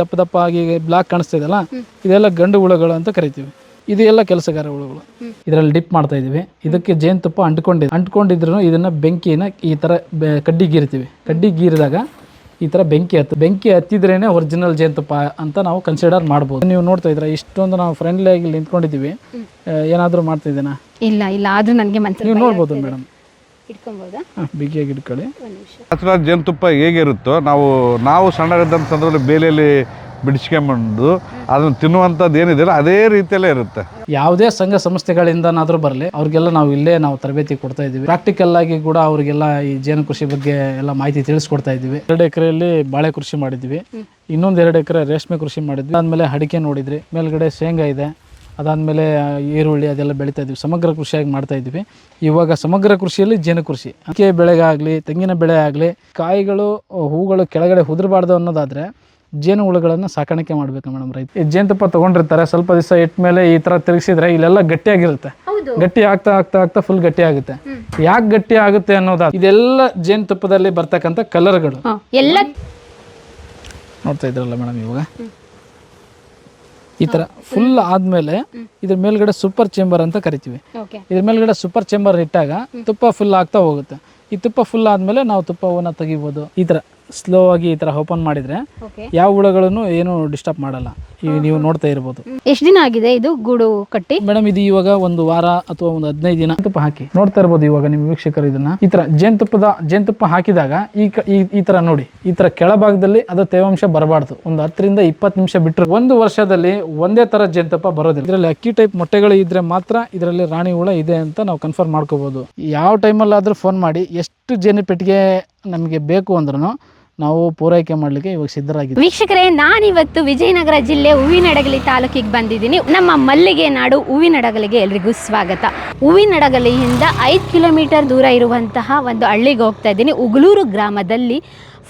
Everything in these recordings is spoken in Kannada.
ದಪ್ಪ ದಪ್ಪ ಆಗಿ ಬ್ಲಾಕ್ ಕಾಣಿಸ್ತಿದೆಯಲ್ಲ ಇದೆಲ್ಲ ಗಂಡು ಹುಳುಗಳು ಅಂತ ಕರಿತೀವಿ. ಇದೆಲ್ಲ ಕೆಲಸಗಾರ ಹುಳುಗಳು. ಇದರಲ್ಲಿ ಡಿಪ್ ಮಾಡ್ತಾ ಇದೀವಿ. ಇದಕ್ಕೆ ಜೇನುತುಪ್ಪ ಅಂಟ್ಕೊಂಡಿದೆ ಅಂಟ್ಕೊಂಡಿದ್ರು ಇದನ್ನ ಬೆಂಕಿನ ಈ ತರ ಕಡ್ಡಿ ಗೀರ್ತೀವಿ. ಕಡ್ಡಿ ಗೀರಿದಾಗ ಈ ತರ ಬೆಂಕಿ ಹತ್ತು ಬೆಂಕಿ ಹತ್ತಿದ್ರೇನೆ ಒರಿಜಿನಲ್ ಜೇನುತುಪ್ಪ ಅಂತ ನಾವು ಕನ್ಸಿಡರ್ ಮಾಡಬಹುದು ನೀವು ನೋಡ್ತಾ ಇದ್ರ ಇಷ್ಟೊಂದು ನಾವು ಫ್ರೆಂಡ್ಲಿ ಆಗಿ ನಿಂತ್ಕೊಂಡಿದ್ದೀವಿ. ಏನಾದರೂ ಮಾಡ್ತಿದ್ದೀನಾ ಇಲ್ಲ ಇಲ್ಲ ಆದ್ರೂ ನನಗೆ ನೀವು ನೋಡ್ಬೋದು ಮೇಡಮ್ ಇಟ್ಕೊಬೋದಾ ಬಿಗಿಯಾಗಿ ಇಟ್ಕೊಳ್ಳಿ. ಒಂದು ನಿಮಿಷ. ಹತ್ರ ಜೇನುತುಪ್ಪ ಹೇಗಿರುತ್ತೋ ನಾವು ನಾವು ಸಣ್ಣಗಿದ್ದಂಥ ಸಂದರ್ಭದಲ್ಲಿ ಬೇಲೆಯಲ್ಲಿ ಬಿಡಿಸ್ಕೊಂಬಂದು ಅದನ್ನು ತಿನ್ನುವಂಥದ್ದು ಏನಿದೆಯಲ್ಲ ಅದೇ ರೀತಿಯಲ್ಲೇ ಇರುತ್ತೆ. ಯಾವುದೇ ಸಂಘ ಸಂಸ್ಥೆಗಳಿಂದನಾದರೂ ಬರಲಿ ಅವ್ರಿಗೆಲ್ಲ ನಾವು ಇಲ್ಲೇ ನಾವು ತರಬೇತಿ ಕೊಡ್ತಾ ಇದ್ದೀವಿ. ಪ್ರಾಕ್ಟಿಕಲ್ ಆಗಿ ಕೂಡ ಅವರಿಗೆಲ್ಲ ಈ ಜೇನು ಕೃಷಿ ಬಗ್ಗೆ ಎಲ್ಲ ಮಾಹಿತಿ ತಿಳಿಸ್ಕೊಡ್ತಾ ಇದ್ದೀವಿ. ಎರಡು ಎಕರೆಯಲ್ಲಿ ಬಾಳೆ ಕೃಷಿ ಮಾಡಿದ್ವಿ ಇನ್ನೊಂದು ಎರಡು ಎಕರೆ ರೇಷ್ಮೆ ಕೃಷಿ ಮಾಡಿದ್ವಿ. ಆದ್ಮೇಲೆ ಅಡಿಕೆ ನೋಡಿದ್ರಿ. ಮೇಲ್ಗಡೆ ಶೇಂಗಾ ಇದೆ. ಅದಾದಮೇಲೆ ಈರುಳ್ಳಿ ಅದೆಲ್ಲ ಬೆಳೀತಾ ಇದ್ವಿ. ಸಮಗ್ರ ಕೃಷಿಯಾಗಿ ಮಾಡ್ತಾ ಇದ್ವಿ. ಇವಾಗ ಸಮಗ್ರ ಕೃಷಿಯಲ್ಲಿ ಜೇನು ಕೃಷಿ. ಅಡಿಕೆ ಬೆಳೆಗಾಗಲಿ ತೆಂಗಿನ ಬೆಳೆ ಆಗಲಿ ಕಾಯಿಗಳು ಹೂಗಳು ಕೆಳಗಡೆ ಉದುರಬಾರ್ದು ಅನ್ನೋದಾದರೆ ಜೇನು ಹುಳುಗಳನ್ನು ಸಾಕಾಣಿಕೆ ಮಾಡಬೇಕು ಮೇಡಮ್ ರೈತ. ಈ ಜೇನುತುಪ್ಪ ತೊಗೊಂಡಿರ್ತಾರೆ ಸ್ವಲ್ಪ ದಿವಸ ಇಟ್ಟ ಮೇಲೆ ಈ ಥರ ತಿರುಗಿಸಿದ್ರೆ ಇಲ್ಲೆಲ್ಲ ಗಟ್ಟಿಯಾಗಿರುತ್ತೆ. ಗಟ್ಟಿ ಆಗ್ತಾ ಆಗ್ತಾ ಆಗ್ತಾ ಫುಲ್ ಗಟ್ಟಿ ಆಗುತ್ತೆ ಯಾಕೆ ಗಟ್ಟಿ ಆಗುತ್ತೆ ಅನ್ನೋದ? ಇದೆಲ್ಲ ಜೇನುತುಪ್ಪದಲ್ಲಿ ಬರ್ತಕ್ಕಂಥ ಕಲರ್ಗಳು ಎಲ್ಲ ನೋಡ್ತಾ ಇದ್ರಲ್ಲ ಮೇಡಮ್ ಇವಾಗ? ಈ ಥರ ಫುಲ್ ಆದಮೇಲೆ ಇದ್ರ ಮೇಲ್ಗಡೆ ಸೂಪರ್ ಚೇಂಬರ್ ಅಂತ ಕರಿತೀವಿ. ಇದ್ರ ಮೇಲ್ಗಡೆ ಸೂಪರ್ ಚೇಂಬರ್ ಇಟ್ಟಾಗ ತುಪ್ಪ ಫುಲ್ ಆಗ್ತಾ ಹೋಗುತ್ತೆ. ಈ ತುಪ್ಪ ಫುಲ್ ಆದಮೇಲೆ ನಾವು ತುಪ್ಪವನ್ನು ತೆಗಿಬೋದು. ಈ ಥರ ಸ್ಲೋ ಆಗಿ ಈ ಥರ ಓಪನ್ ಮಾಡಿದರೆ ಯಾವ ಹುಳಗಳನ್ನು ಏನು ಡಿಸ್ಟರ್ಬ್ ಮಾಡಲ್ಲ. ಈಗ ನೀವು ನೋಡ್ತಾ ಇರ್ಬೋದು. ಎಷ್ಟು ದಿನ ಆಗಿದೆ ಇದು ಗೂಡು ಕಟ್ಟಿ? ಮೇಡಮ್ ಇದು ಇವಾಗ ಒಂದು ವಾರ ಅಥವಾ ಒಂದು ಹದಿನೈದು ದಿನ ತುಪ್ಪ ಹಾಕಿ. ನೋಡ್ತಾ ಇರ್ಬೋದು ಇವಾಗ ನಿಮ್ಮ ವೀಕ್ಷಕರು ಇದನ್ನ. ಈ ತರ ಜೇನುತುಪ್ಪದ ಜೇನುತುಪ್ಪ ಹಾಕಿದಾಗ ಈ ಈ ತರ ನೋಡಿ. ಈ ತರ ಕೆಳಭಾಗದಲ್ಲಿ ಅದು ತೇವಾಂಶ ಬರಬಾರ್ದು. ಒಂದು ಹತ್ತರಿಂದ ಇಪ್ಪತ್ತು ನಿಮಿಷ ಬಿಟ್ಟರೆ ಒಂದು ವರ್ಷದಲ್ಲಿ ಒಂದೇ ತರ ಜೇನುತುಪ್ಪ ಬರೋದಿಲ್ಲ. ಇದರಲ್ಲಿ ಅಕ್ಕಿ ಟೈಪ್ ಮೊಟ್ಟೆಗಳು ಇದ್ರೆ ಮಾತ್ರ ಇದರಲ್ಲಿ ರಾಣಿ ಹುಳ ಇದೆ ಅಂತ ನಾವು ಕನ್ಫರ್ಮ್ ಮಾಡ್ಕೋಬಹುದು ಯಾವ ಟೈಮಲ್ಲಾದ್ರೂ ಫೋನ್ ಮಾಡಿ ಎಷ್ಟು ಜೇನು ಪೆಟ್ಟಿಗೆ ನಮಗೆ ಬೇಕು ಅಂದ್ರೂ ನಾವು ಪೂರೈಕೆ ಮಾಡಲಿಕ್ಕೆ ಇವಾಗ ಸಿದ್ಧರಾಗಿದ್ದೀವಿ ವೀಕ್ಷಕರೇ, ನಾನಿವತ್ತು ವಿಜಯನಗರ ಜಿಲ್ಲೆ ಹೂವಿನಡಗಲಿ ತಾಲೂಕಿಗೆ ಬಂದಿದ್ದೀನಿ. ನಮ್ಮ ಮಲ್ಲಿಗೆ ನಾಡು ಹೂವಿನಡಗಲಿಗೆ ಎಲ್ರಿಗೂ ಸ್ವಾಗತ. ಹೂವಿನಡಗಲಿಯಿಂದ ಐದು ಕಿಲೋಮೀಟರ್ ದೂರ ಇರುವಂತಹ ಒಂದು ಹಳ್ಳಿಗೆ ಹೋಗ್ತಾ ಇದ್ದೀನಿ. ಉಗುಳೂರು ಗ್ರಾಮದಲ್ಲಿ